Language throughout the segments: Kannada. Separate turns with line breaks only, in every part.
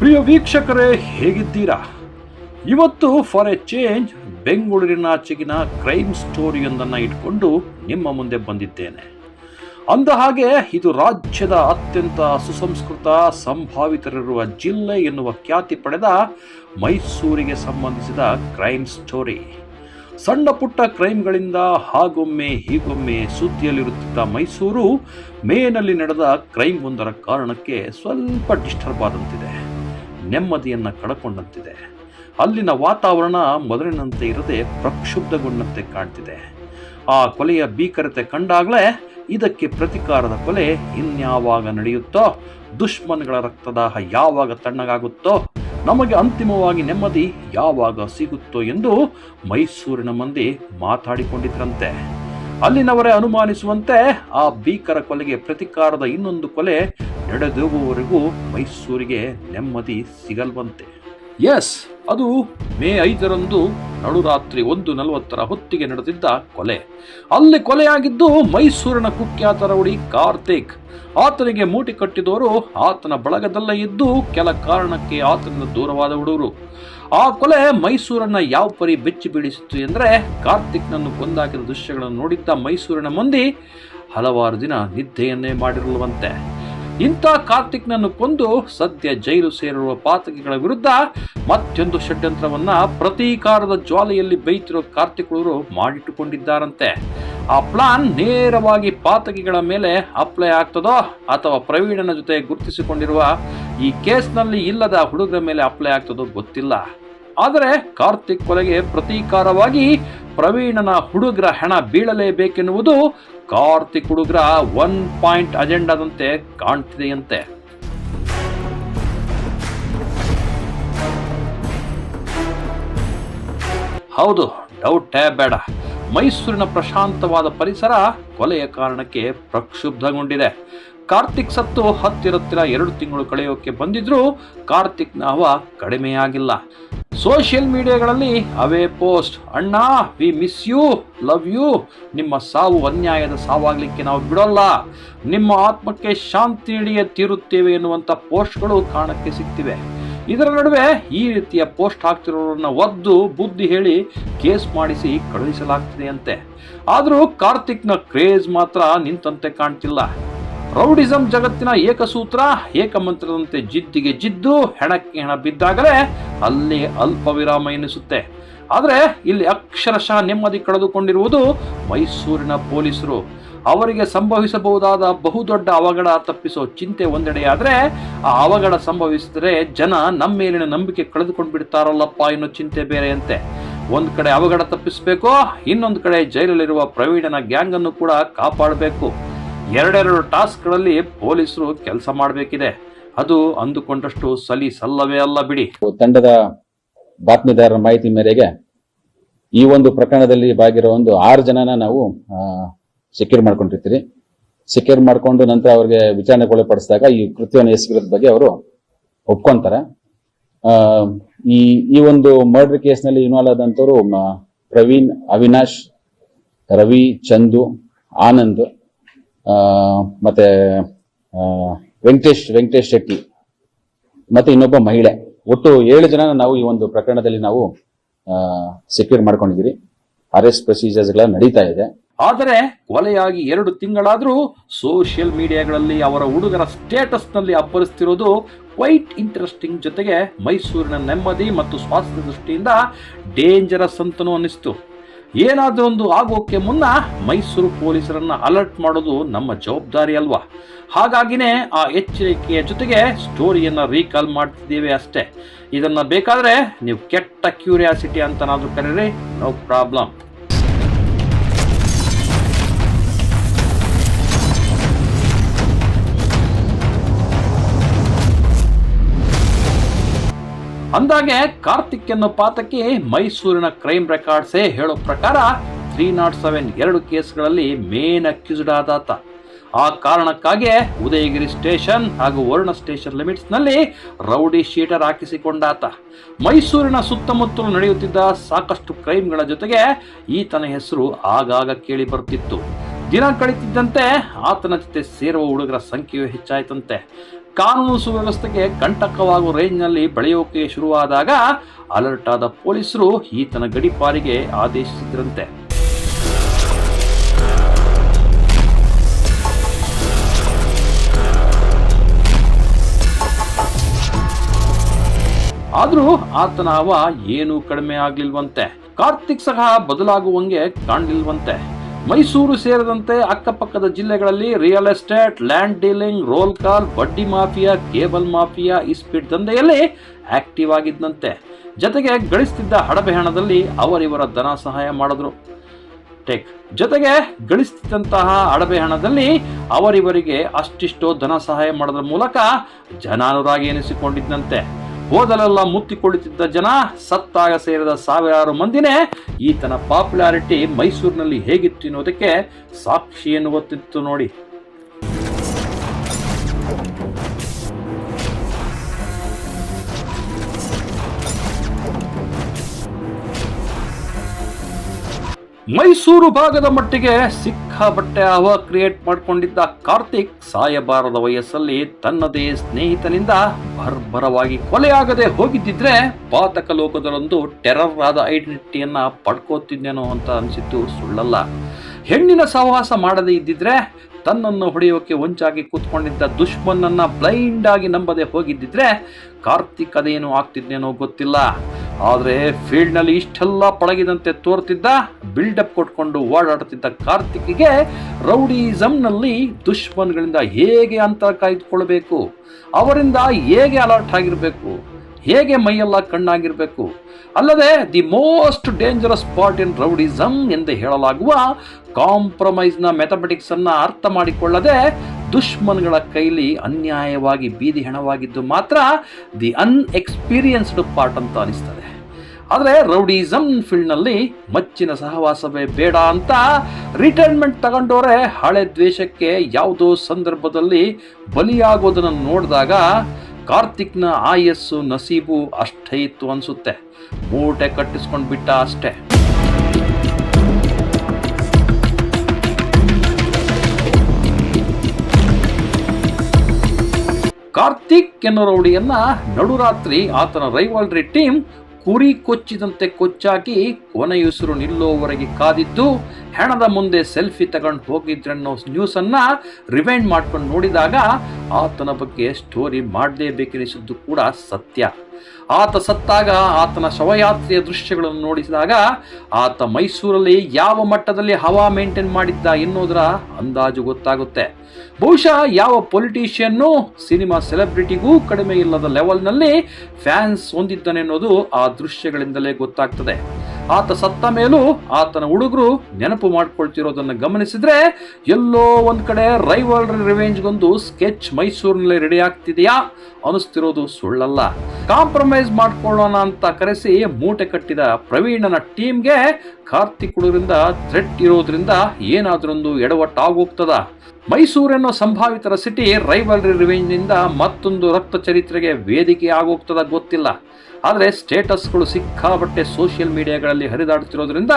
ಪ್ರಿಯ ವೀಕ್ಷಕರೇ, ಹೇಗಿದ್ದೀರಾ? ಇವತ್ತು ಫಾರ್ ಎ ಚೇಂಜ್ ಬೆಂಗಳೂರಿನ ಆಚೆಗಿನ ಕ್ರೈಮ್ ಸ್ಟೋರಿಯೊಂದನ್ನು ಇಟ್ಕೊಂಡು ನಿಮ್ಮ ಮುಂದೆ ಬಂದಿದ್ದೇನೆ. ಅಂದ ಹಾಗೆ, ಇದು ರಾಜ್ಯದ ಅತ್ಯಂತ ಸುಸಂಸ್ಕೃತ, ಸಂಭಾವಿತರಿರುವ ಜಿಲ್ಲೆ ಎನ್ನುವ ಖ್ಯಾತಿ ಪಡೆದ ಮೈಸೂರಿಗೆ ಸಂಬಂಧಿಸಿದ ಕ್ರೈಮ್ ಸ್ಟೋರಿ ಸಣ್ಣ ಪುಟ್ಟ ಕ್ರೈಮ್ಗಳಿಂದ ಹಾಗೊಮ್ಮೆ ಹೀಗೊಮ್ಮೆ ಸುದ್ದಿಯಲ್ಲಿರುತ್ತಿದ್ದ ಮೈಸೂರು, ಮೇನಲ್ಲಿ ನಡೆದ ಕ್ರೈಮ್ ಒಂದರ ಕಾರಣಕ್ಕೆ ಸ್ವಲ್ಪ ಡಿಸ್ಟರ್ಬ್ ಆದಂತಿದೆ. ನೆಮ್ಮದಿಯನ್ನು ಕಳಕೊಂಡಂತಿದೆ. ಅಲ್ಲಿನ ವಾತಾವರಣ ಮೊದಲಿನಂತೆ ಇರದೆ ಪ್ರಕ್ಷುಬ್ಧಗೊಂಡಂತೆ ಕಾಣ್ತಿದೆ. ಆ ಕೊಲೆಯ ಭೀಕರತೆ ಕಂಡಾಗಲೇ ಇದಕ್ಕೆ ಪ್ರತಿಕಾರದ ಕೊಲೆ ಇನ್ಯಾವಾಗ ನಡೆಯುತ್ತೋ ದುಶ್ಮನ್ಗಳ ರಕ್ತದಾಹ ಯಾವಾಗ ತಣ್ಣಗಾಗುತ್ತೋ, ನಮಗೆ ಅಂತಿಮವಾಗಿ ನೆಮ್ಮದಿ ಯಾವಾಗ ಸಿಗುತ್ತೋ ಎಂದು ಮೈಸೂರಿನ ಮಂದಿ ಮಾತಾಡಿಕೊಂಡಿದ್ರಂತೆ. ಅಲ್ಲಿನವರೇ ಅನುಮಾನಿಸುವಂತೆ ಆ ಭೀಕರ ಕೊಲೆಗೆ ಪ್ರತಿಕಾರದ ಇನ್ನೊಂದು ಕೊಲೆ ನಡೆದೋಗುವವರೆಗೂ ಮೈಸೂರಿಗೆ ನೆಮ್ಮದಿ ಸಿಗಲ್ವಂತೆ. ಎಸ್ ಅದು ಮೇ ಐದರಂದು ನಡುರಾತ್ರಿ ಒಂದು ನಲವತ್ತರ ಹೊತ್ತಿಗೆ ನಡೆದಿದ್ದ ಕೊಲೆ. ಅಲ್ಲಿ ಕೊಲೆಯಾಗಿದ್ದು ಮೈಸೂರಿನ ಕುಖ್ಯಾತ ರೌಡಿ ಕಾರ್ತಿಕ್. ಆತನಿಗೆ ಮೂಟಿ ಕಟ್ಟಿದವರು ಆತನ ಬಳಗದಲ್ಲೇ ಇದ್ದು ಕೆಲ ಕಾರಣಕ್ಕೆ ಆತನಿಂದ ದೂರವಾದ ಹುಡುಗರು. ಆ ಕೊಲೆ ಮೈಸೂರನ್ನ ಯಾವ ಪರಿ ಬೆಚ್ಚಿ ಬೀಳಿಸಿತ್ತು ಎಂದರೆ ಕಾರ್ತಿಕ್ನನ್ನು ಕೊಂದಾಕಿದ ದೃಶ್ಯಗಳನ್ನು ನೋಡಿದ್ದ ಮೈಸೂರಿನ ಮಂದಿ ಹಲವಾರು ದಿನ ನಿದ್ದೆಯನ್ನೇ ಮಾಡಿರಲುವಂತೆ. ಇಂಥ ಕಾರ್ತಿಕ್ನನ್ನು ಕೊಂದು ಸದ್ಯ ಜೈಲು ಸೇರಿರುವ ಪಾತಕಿಗಳ ವಿರುದ್ಧ ಮತ್ತೊಂದು ಷಡ್ಯಂತ್ರವನ್ನ ಪ್ರತೀಕಾರದ ಜ್ವಾಲೆಯಲ್ಲಿ ಬೈತಿರೋ ಕಾರ್ತಿಕ್ಳವರು ಮಾಡಿಟ್ಟುಕೊಂಡಿದ್ದಾರಂತೆ. ಆ ಪ್ಲಾನ್ ನೇರವಾಗಿ ಪಾತಕಿಗಳ ಮೇಲೆ ಅಪ್ಲೈ ಆಗ್ತದೋ ಅಥವಾ ಪ್ರವೀಣನ ಜೊತೆ ಗುರುತಿಸಿಕೊಂಡಿರುವ ಈ ಕೇಸ್ನಲ್ಲಿ ಇಲ್ಲದ ಹುಡುಗರ ಮೇಲೆ ಅಪ್ಲೈ ಆಗ್ತದೋ ಗೊತ್ತಿಲ್ಲ. ಆದರೆ ಕಾರ್ತಿಕ್ ಕೊಲೆಗೆ ಪ್ರತೀಕಾರವಾಗಿ ಪ್ರವೀಣನ ಹುಡುಗರ ಹೆಣ ಬೀಳಲೇಬೇಕೆನ್ನುವುದು ಕಾರ್ತಿಕ್ ಹುಡುಗರ ಒನ್ ಪಾಯಿಂಟ್ ಅಜೆಂಡಾದಂತೆ ಕಾಣ್ತಿದೆಯಂತೆ. ಹೌದು ಡೌಟ್ ಬೇಡ. ಮೈಸೂರಿನ ಪ್ರಶಾಂತವಾದ ಪರಿಸರ ಕೊಲೆಯ ಕಾರಣಕ್ಕೆ ಪ್ರಕ್ಷುಬ್ಧಗೊಂಡಿದೆ. ಕಾರ್ತಿಕ್ ಸತ್ತು ಹತ್ತಿರತ್ತಿರ ಎರಡು ತಿಂಗಳು ಕಳೆಯೋಕೆ ಬಂದಿದ್ರೂ ಕಾರ್ತಿಕ್ನ ಹವ ಕಡಿಮೆಯಾಗಿಲ್ಲ. ಸೋಷಿಯಲ್ ಮೀಡಿಯಾಗಳಲ್ಲಿ, ಅವೇ ಪೋಸ್ಟ್, ಅಣ್ಣ we miss you love you ನಿಮ್ಮ ಸಾವು ಅನ್ಯಾಯದ ಸಾವಾಗಲಿಕ್ಕೆ ನಾವು ಬಿಡೋಲ್ಲ, ನಿಮ್ಮ ಆತ್ಮಕ್ಕೆ ಶಾಂತಿ ನೀಡಿಯೇ ತೀರುತ್ತೇವೆ ಎನ್ನುವಂಥ ಪೋಸ್ಟ್ಗಳು ಕಾಣಕ್ಕೆ ಸಿಗ್ತಿವೆ. ಇದರ ನಡುವೆ ಈ ರೀತಿಯ ಪೋಸ್ಟ್ ಹಾಕ್ತಿರೋರನ್ನ ಒದ್ದು ಬುದ್ಧಿ ಹೇಳಿ ಕೇಸ್ ಮಾಡಿಸಿ ಕಳುಹಿಸಲಾಗ್ತಿದೆಯಂತೆ. ಆದರೂ ಕಾರ್ತಿಕ್ನ ಕ್ರೇಜ್ ಮಾತ್ರ ನಿಂತಂತೆ ಕಾಣ್ತಿಲ್ಲ. ರೌಡಿಸಂ ಜಗತ್ತಿನ ಏಕಸೂತ್ರ, ಏಕಮಂತ್ರದಂತೆ ಜಿದ್ದಿಗೆ ಜಿದ್ದು, ಹೆಣಕ್ಕೆ ಹೆಣ ಬಿದ್ದಾಗಲೇ ಅಲ್ಲಿ ಅಲ್ಪ ವಿರಾಮ ಎನಿಸುತ್ತೆ ಆದರೆ ಇಲ್ಲಿ ಅಕ್ಷರಶಃ ನೆಮ್ಮದಿ ಕಳೆದುಕೊಂಡಿರುವುದು ಮೈಸೂರಿನ ಪೊಲೀಸರು. ಅವರಿಗೆ ಸಂಭವಿಸಬಹುದಾದ ಬಹುದೊಡ್ಡ ಅವಘಡ ತಪ್ಪಿಸೋ ಚಿಂತೆ ಒಂದೆಡೆಯಾದರೆ, ಆ ಅವಘಡ ಸಂಭವಿಸಿದರೆ ಜನ ನಮ್ಮ ಮೇಲಿನ ನಂಬಿಕೆ ಕಳೆದುಕೊಂಡು ಬಿಡ್ತಾರಲ್ಲಪ್ಪ ಎನ್ನೋ ಚಿಂತೆ ಬೇರೆಯಂತೆ. ಒಂದು ಕಡೆ ಅವಘಡ ತಪ್ಪಿಸಬೇಕು, ಇನ್ನೊಂದು ಕಡೆ ಜೈಲಲ್ಲಿರುವ ಪ್ರವೀಣನ ಗ್ಯಾಂಗನ್ನು ಕೂಡ ಕಾಪಾಡಬೇಕು. ಎರಡೆರಡು ಟಾಸ್ಕ್ಗಳಲ್ಲಿ ಪೊಲೀಸರು ಕೆಲಸ ಮಾಡಬೇಕಿದೆ. ಅದು ಅಂದುಕೊಂಡಷ್ಟು ಸಲಿ ಸಲ್ಲವೇ ಅಲ್ಲ ಬಿಡಿ.
ತಂಡದ ಬಾತ್ಮೀದಾರರ ಮಾಹಿತಿ ಮೇರೆಗೆ ಈ ಒಂದು ಪ್ರಕರಣದಲ್ಲಿ ಬಾಗಿರೋ ಒಂದು ಆರು ಜನನ ನಾವು ಸೆಕ್ಯೂರ್ ಮಾಡ್ಕೊಂಡಿರ್ತೀರಿ. ಸೆಕ್ಯೂರ್ ಮಾಡಿಕೊಂಡು ನಂತರ ಅವ್ರಿಗೆ ಒಳಪಡಿಸಿದಾಗ ಈ ಕೃತ್ಯವನ್ನು ಎಸಗಿರೋದ್ ಬಗ್ಗೆ ಅವರು ಒಪ್ಕೊಂತಾರೆ. ಈ ಈ ಒಂದು ಮರ್ಡರ್ ಕೇಸ್ನಲ್ಲಿ ಇನ್ವಾಲ್ವ್ ಆದಂತವರು ಪ್ರವೀಣ್, ಅವಿನಾಶ್, ರವಿ, ಚಂದು, ಆನಂದ್ ಮತ್ತೆ ವೆಂಕಟೇಶ್ ವೆಂಕಟೇಶ್ ಶೆಟ್ಟಿ, ಮತ್ತೆ ಇನ್ನೊಬ್ಬ ಮಹಿಳೆ. ಒಟ್ಟು ಏಳು ಜನ ನಾವು ಈ ಒಂದು ಪ್ರಕರಣದಲ್ಲಿ ನಾವು ಸೆಕ್ಯೂರ್ ಮಾಡ್ಕೊಂಡಿದ್ದೀರಿ. ಅರೆಸ್ಟ್ ಪ್ರೊಸೀಜರ್ಸ್ಗಳ ನಡೀತಾ ಇದೆ.
ಆದರೆ ಕೊಲೆಯಾಗಿ ಎರಡು ತಿಂಗಳಾದರೂ ಸೋಷಿಯಲ್ ಮೀಡಿಯಾಗಳಲ್ಲಿ ಅವರ ಹುಡುಗರ ಸ್ಟೇಟಸ್ನಲ್ಲಿ ಅಪ್ಪರಿಸ್ತಿರೋದು ಕ್ವೈಟ್ ಇಂಟ್ರೆಸ್ಟಿಂಗ್ ಜೊತೆಗೆ ಮೈಸೂರಿನ ನೆಮ್ಮದಿ ಮತ್ತು ಸ್ವಾಸ್ಥ್ಯ ದೃಷ್ಟಿಯಿಂದ ಡೇಂಜರಸ್ ಅಂತನೂ ಅನ್ನಿಸ್ತು. ಏನಾದರೂ ಒಂದು ಆಗೋಕ್ಕೆ ಮುನ್ನ ಮೈಸೂರು ಪೊಲೀಸರನ್ನ ಅಲರ್ಟ್ ಮಾಡೋದು ನಮ್ಮ ಜವಾಬ್ದಾರಿ ಅಲ್ವಾ? ಹಾಗಾಗಿನೇ ಆ ಎಚ್ಚರಿಕೆಯ ಜೊತೆಗೆ ಸ್ಟೋರಿಯನ್ನ ರೀಕಾಲ್ ಮಾಡ್ತಿದ್ದೇವೆ ಅಷ್ಟೇ. ಇದನ್ನು ಬೇಕಾದ್ರೆ ನೀವು ಕೆಟ್ಟ ಕ್ಯೂರಿಯಾಸಿಟಿ ಅಂತನಾದರೂ ಕರೀರಿ, ನೋ ಪ್ರಾಬ್ಲಮ್. ಅಂದಾಗೆ ಕಾರ್ತಿಕ್ ಎನ್ನುವ ಪಾತಕಿ ಮೈಸೂರಿನ ಕ್ರೈಮ್ ರೆಕಾರ್ಡ್ಸೇ ಹೇಳೋ ಪ್ರಕಾರ ತ್ರೀ ನಾಟ್ ಸೆವೆನ್ ಎರಡು ಕೇಸ್ಗಳಲ್ಲಿ ಮೇನ್ ಅಕ್ಯೂಸ್ಡ್ ಆದಾತ. ಆ ಕಾರಣಕ್ಕಾಗಿ ಉದಯಗಿರಿ ಸ್ಟೇಷನ್ ಹಾಗೂ ವರ್ಣ ಸ್ಟೇಷನ್ ಲಿಮಿಟ್ಸ್ನಲ್ಲಿ ರೌಡಿ ಶೀಟರ್ ಹಾಕಿಸಿಕೊಂಡಾತ. ಮೈಸೂರಿನ ಸುತ್ತಮುತ್ತಲು ನಡೆಯುತ್ತಿದ್ದ ಸಾಕಷ್ಟು ಕ್ರೈಮ್ಗಳ ಜೊತೆಗೆ ಈತನ ಹೆಸರು ಆಗಾಗ ಕೇಳಿ ಬರ್ತಿತ್ತು ದಿನ ಕಳೀತಿದ್ದಂತೆ ಆತನ ಜೊತೆ ಸೇರುವ ಹುಡುಗರ ಸಂಖ್ಯೆಯು ಹೆಚ್ಚಾಯ್ತಂತೆ. ಕಾನೂನು ಸುವ್ಯವಸ್ಥೆಗೆ ಕಂಟಕವಾಗುವ ರೇಂಜ್ನಲ್ಲಿ ಬೆಳೆಯೋಕೆ ಶುರುವಾದಾಗ ಅಲರ್ಟ್ ಆದ ಪೊಲೀಸರು ಈತನ ಗಡಿಪಾರಿಗೆ ಆದೇಶಿಸಿದ್ರಂತೆ. ಆದರೂ ಆತನ ಅವ ಏನೂ ಕಡಿಮೆ ಆಗ್ಲಿಲ್ವಂತೆ. ಕಾರ್ತಿಕ್ ಸಹ ಬದಲಾಗುವಂಗೆ ಕಾಣ್ಲಿಲ್ವಂತೆ. ಮೈಸೂರು ಸೇರಿದಂತೆ ಅಕ್ಕಪಕ್ಕದ ಜಿಲ್ಲೆಗಳಲ್ಲಿ real estate land dealing roll call ಬಡ್ಡಿ ಮಾಫಿಯಾ ಕೇಬಲ್ ಮಾಫಿಯಾ ಇಸ್ಪೀಟ್ ದಂಧೆಯಲ್ಲಿ ಆಕ್ಟಿವ್ ಆಗಿದ್ದಂತೆ. ಜೊತೆಗೆ ಗಳಿಸ್ತಿದ್ದ ಹಡಬೆ ಹಣದಲ್ಲಿ ಅವರಿವರ ಧನ ಸಹಾಯ ಮಾಡಿದ್ರು. ಟೆಕ್ ಜೊತೆಗೆ ಗಳಿಸ್ತಿದ್ದಂತಹ ಅಡಬೆ ಹಣದಲ್ಲಿ ಅವರಿವರಿಗೆ ಅಷ್ಟಿಷ್ಟೋ ಧನ ಸಹಾಯ ಮಾಡೋದ್ರ ಮೂಲಕ ಜನಾನುರಾಗಿ ಎನಿಸಿಕೊಂಡಿದ್ದಂತೆ. ಹೋದಲೆಲ್ಲ ಮುತ್ತಿಕೊಳ್ಳುತ್ತಿದ್ದ ಜನ ಸತ್ತಾಗ ಸೇರಿದ ಸಾವಿರಾರು ಮಂದಿನೇ ಈತನ ಪಾಪ್ಯುಲಾರಿಟಿ ಮೈಸೂರಿನಲ್ಲಿ ಹೇಗಿತ್ತು ಎನ್ನುವುದಕ್ಕೆ ಸಾಕ್ಷಿ ಎನ್ನುವತ್ತಿತ್ತು ನೋಡಿ. ಮೈಸೂರು ಭಾಗದ ಮಟ್ಟಿಗೆ ಸಿಕ್ಕ ಬಟ್ಟೆ ಅವ ಕ್ರಿಯೇಟ್ ಮಾಡಿಕೊಂಡಿದ್ದ ಕಾರ್ತಿಕ್ ಸಾಯಬಾರದ ವಯಸ್ಸಲ್ಲಿ ತನ್ನದೇ ಸ್ನೇಹಿತನಿಂದ ಬರ್ಬರವಾಗಿ ಕೊಲೆಯಾಗದೆ ಹೋಗಿದ್ದಿದ್ರೆ ಪಾತಕ ಲೋಕದಲ್ಲೊಂದು ಟೆರರ್ ಆದ ಐಡೆಂಟಿಟಿಯನ್ನ ಪಡ್ಕೋತಿದ್ದೇನೋ ಅಂತ ಅನಿಸಿದ್ದು ಸುಳ್ಳಲ್ಲ. ಹೆಣ್ಣಿನ ಸಹವಾಸ ಮಾಡದೇ ಇದ್ದಿದ್ರೆ ತನ್ನನ್ನು ಹೊಡೆಯೋಕೆ ಒಂಚಾಗಿ ಕೂತ್ಕೊಂಡಿದ್ದ ದುಷ್ಮನ್ನ ಬ್ಲೈಂಡ್ ಆಗಿ ನಂಬದೆ ಹೋಗಿದ್ದಿದ್ರೆ ಕಾರ್ತಿಕ್ ಅದೇನು ಆಗ್ತಿದ್ನೇನೋ ಗೊತ್ತಿಲ್ಲ. ಆದರೆ ಫೀಲ್ಡ್ನಲ್ಲಿ ಇಷ್ಟೆಲ್ಲ ಪಳಗಿದಂತೆ ತೋರ್ತಿದ್ದ ಬಿಲ್ಡಪ್ ಕೊಟ್ಕೊಂಡು ಓಡಾಡುತ್ತಿದ್ದ ಕಾರ್ತಿಕ್ಗೆ ರೌಡಿಸಮ್ನಲ್ಲಿ ದುಷ್ಮನ್ಗಳಿಂದ ಹೇಗೆ ಅಂತರ ಕಾಯ್ದುಕೊಳ್ಬೇಕು ಅವರಿಂದ ಹೇಗೆ ಅಲರ್ಟ್ ಆಗಿರಬೇಕು? ಹೇಗೆ ಮೈಯೆಲ್ಲ ಕಣ್ಣಾಗಿರಬೇಕು? ಅಲ್ಲದೆ, the most dangerous part in rowdyism ಎಂದು ಹೇಳಲಾಗುವ ಕಾಂಪ್ರಮೈಸ್ನ ಮೆಥಮೆಟಿಕ್ಸನ್ನು ಅರ್ಥ ಮಾಡಿಕೊಳ್ಳದೆ ದುಶ್ಮನ್ಗಳ ಕೈಲಿ ಅನ್ಯಾಯವಾಗಿ ಬೀದಿ ಹೆಣವಾಗಿದ್ದು ಮಾತ್ರ ದಿ ಅನ್ಎಕ್ಸ್ಪೀರಿಯನ್ಸ್ಡ್ ಪಾರ್ಟ್ ಅಂತ ಅನಿಸ್ತದೆ. ಆದರೆ ರೌಡಿಸಮ್ ಫೀಲ್ಡ್ನಲ್ಲಿ ಮಚ್ಚಿನ ಸಹವಾಸವೇ ಬೇಡ ಅಂತ ರಿಟೈರ್ಮೆಂಟ್ ತಗೊಂಡೋರೆ ಹಳೆ ದ್ವೇಷಕ್ಕೆ ಯಾವುದೋ ಸಂದರ್ಭದಲ್ಲಿ ಬಲಿಯಾಗೋದನ್ನು ನೋಡಿದಾಗ ಕಾರ್ತಿಕ್ನ ಆಯಸ್ಸು ನಸೀಬು ಅಷ್ಟೇ ಇತ್ತು ಅನಿಸುತ್ತೆ. ಮೂಟೆ ಕಟ್ಟಿಸ್ಕೊಂಡು ಬಿಟ್ಟ ಅಷ್ಟೇ. ಕಾರ್ತಿಕ್ ಎನ್ನುವ ರೌಡಿಯನ್ನ ನಡುರಾತ್ರಿ ಆತನ ರೈವಾಲ್ರಿ ಟೀಮ್ ಕುರಿ ಕೊಚ್ಚಿದಂತೆ ಕೊಚ್ಚಾಕಿ ಕೊನೆಯುಸಿರು ನಿಲ್ಲೋವರೆಗೆ ಕಾದಿದ್ದು ಹೆಣದ ಮುಂದೆ ಸೆಲ್ಫಿ ತಗೊಂಡು ಹೋಗಿದ್ರನ್ನೋ ನ್ಯೂಸ್ ಅನ್ನ ರಿವೈಂಡ್ ಮಾಡ್ಕೊಂಡು ನೋಡಿದಾಗ ಆತನ ಬಗ್ಗೆ ಸ್ಟೋರಿ ಮಾಡಲೇಬೇಕೆನಿಸಿದ್ದು ಕೂಡ ಸತ್ಯ. ಆತ ಸತ್ತಾಗ ಆತನ ಶವಯಾತ್ರೆಯ ದೃಶ್ಯಗಳನ್ನು ನೋಡಿಸಿದಾಗ ಆತ ಮೈಸೂರಲ್ಲಿ ಯಾವ ಮಟ್ಟದಲ್ಲಿ ಹವಾ ಮೇಂಟೈನ್ ಮಾಡಿದ್ದ ಎನ್ನುವುದರ ಅಂದಾಜು ಗೊತ್ತಾಗುತ್ತೆ. ಬಹುಶಃ ಯಾವ ಪೊಲಿಟಿಷಿಯನ್ನು ಸಿನಿಮಾ ಸೆಲೆಬ್ರಿಟಿಗೂ ಕಡಿಮೆ ಇಲ್ಲದ ಲೆವೆಲ್ನಲ್ಲಿ ಫ್ಯಾನ್ಸ್ ಹೊಂದಿದ್ದಾನೆ ಅನ್ನೋದು ಆ ದೃಶ್ಯಗಳಿಂದಲೇ ಗೊತ್ತಾಗ್ತದೆ. ಆತ ಸತ್ತ ಮೇಲೂ ಆತನ ಹುಡುಗರು ನೆನಪು ಮಾಡ್ಕೊಳ್ತಿರೋದನ್ನ ಗಮನಿಸಿದ್ರೆ ಎಲ್ಲೋ ಒಂದ್ ಕಡೆ ರೈವಲ್ ರಿವೆಂಜ್ಗೊಂದು ಸ್ಕೆಚ್ ಮೈಸೂರಿನಲ್ಲಿ ರೆಡಿ ಆಗ್ತಿದೆಯಾ ಅನಿಸ್ತಿರೋದು ಸುಳ್ಳಲ್ಲ. ಕಾಂಪ್ರಮೈಸ್ ಮಾಡ್ಕೊಳ್ಳೋಣ ಅಂತ ಕರೆಸಿ ಮೂಟೆ ಕಟ್ಟಿದ ಪ್ರವೀಣನ ಟೀಮ್ಗೆ ಕಾರ್ತಿಕ್ ಹುಡುಗರಿಂದ ಥ್ರೆಟ್ ಇರೋದ್ರಿಂದ ಏನಾದ್ರೊಂದು ಎಡವಟ್ಟಾಗೋಗ್ತದ. ಮೈಸೂರೆನ್ನೋ ಸಂಭಾವಿತರ ಸಿಟಿ ರೈವಲ್ರಿ ರಿವೆಂಜ್ನಿಂದ ಮತ್ತೊಂದು ರಕ್ತ ಚರಿತ್ರೆಗೆ ವೇದಿಕೆ ಆಗೋಗ್ತದ ಗೊತ್ತಿಲ್ಲ. ಆದರೆ ಸ್ಟೇಟಸ್ಗಳು ಸಿಕ್ಕಾಪಟ್ಟೆ ಸೋಷಿಯಲ್ ಮೀಡಿಯಾಗಳಲ್ಲಿ ಹರಿದಾಡುತ್ತಿರೋದ್ರಿಂದ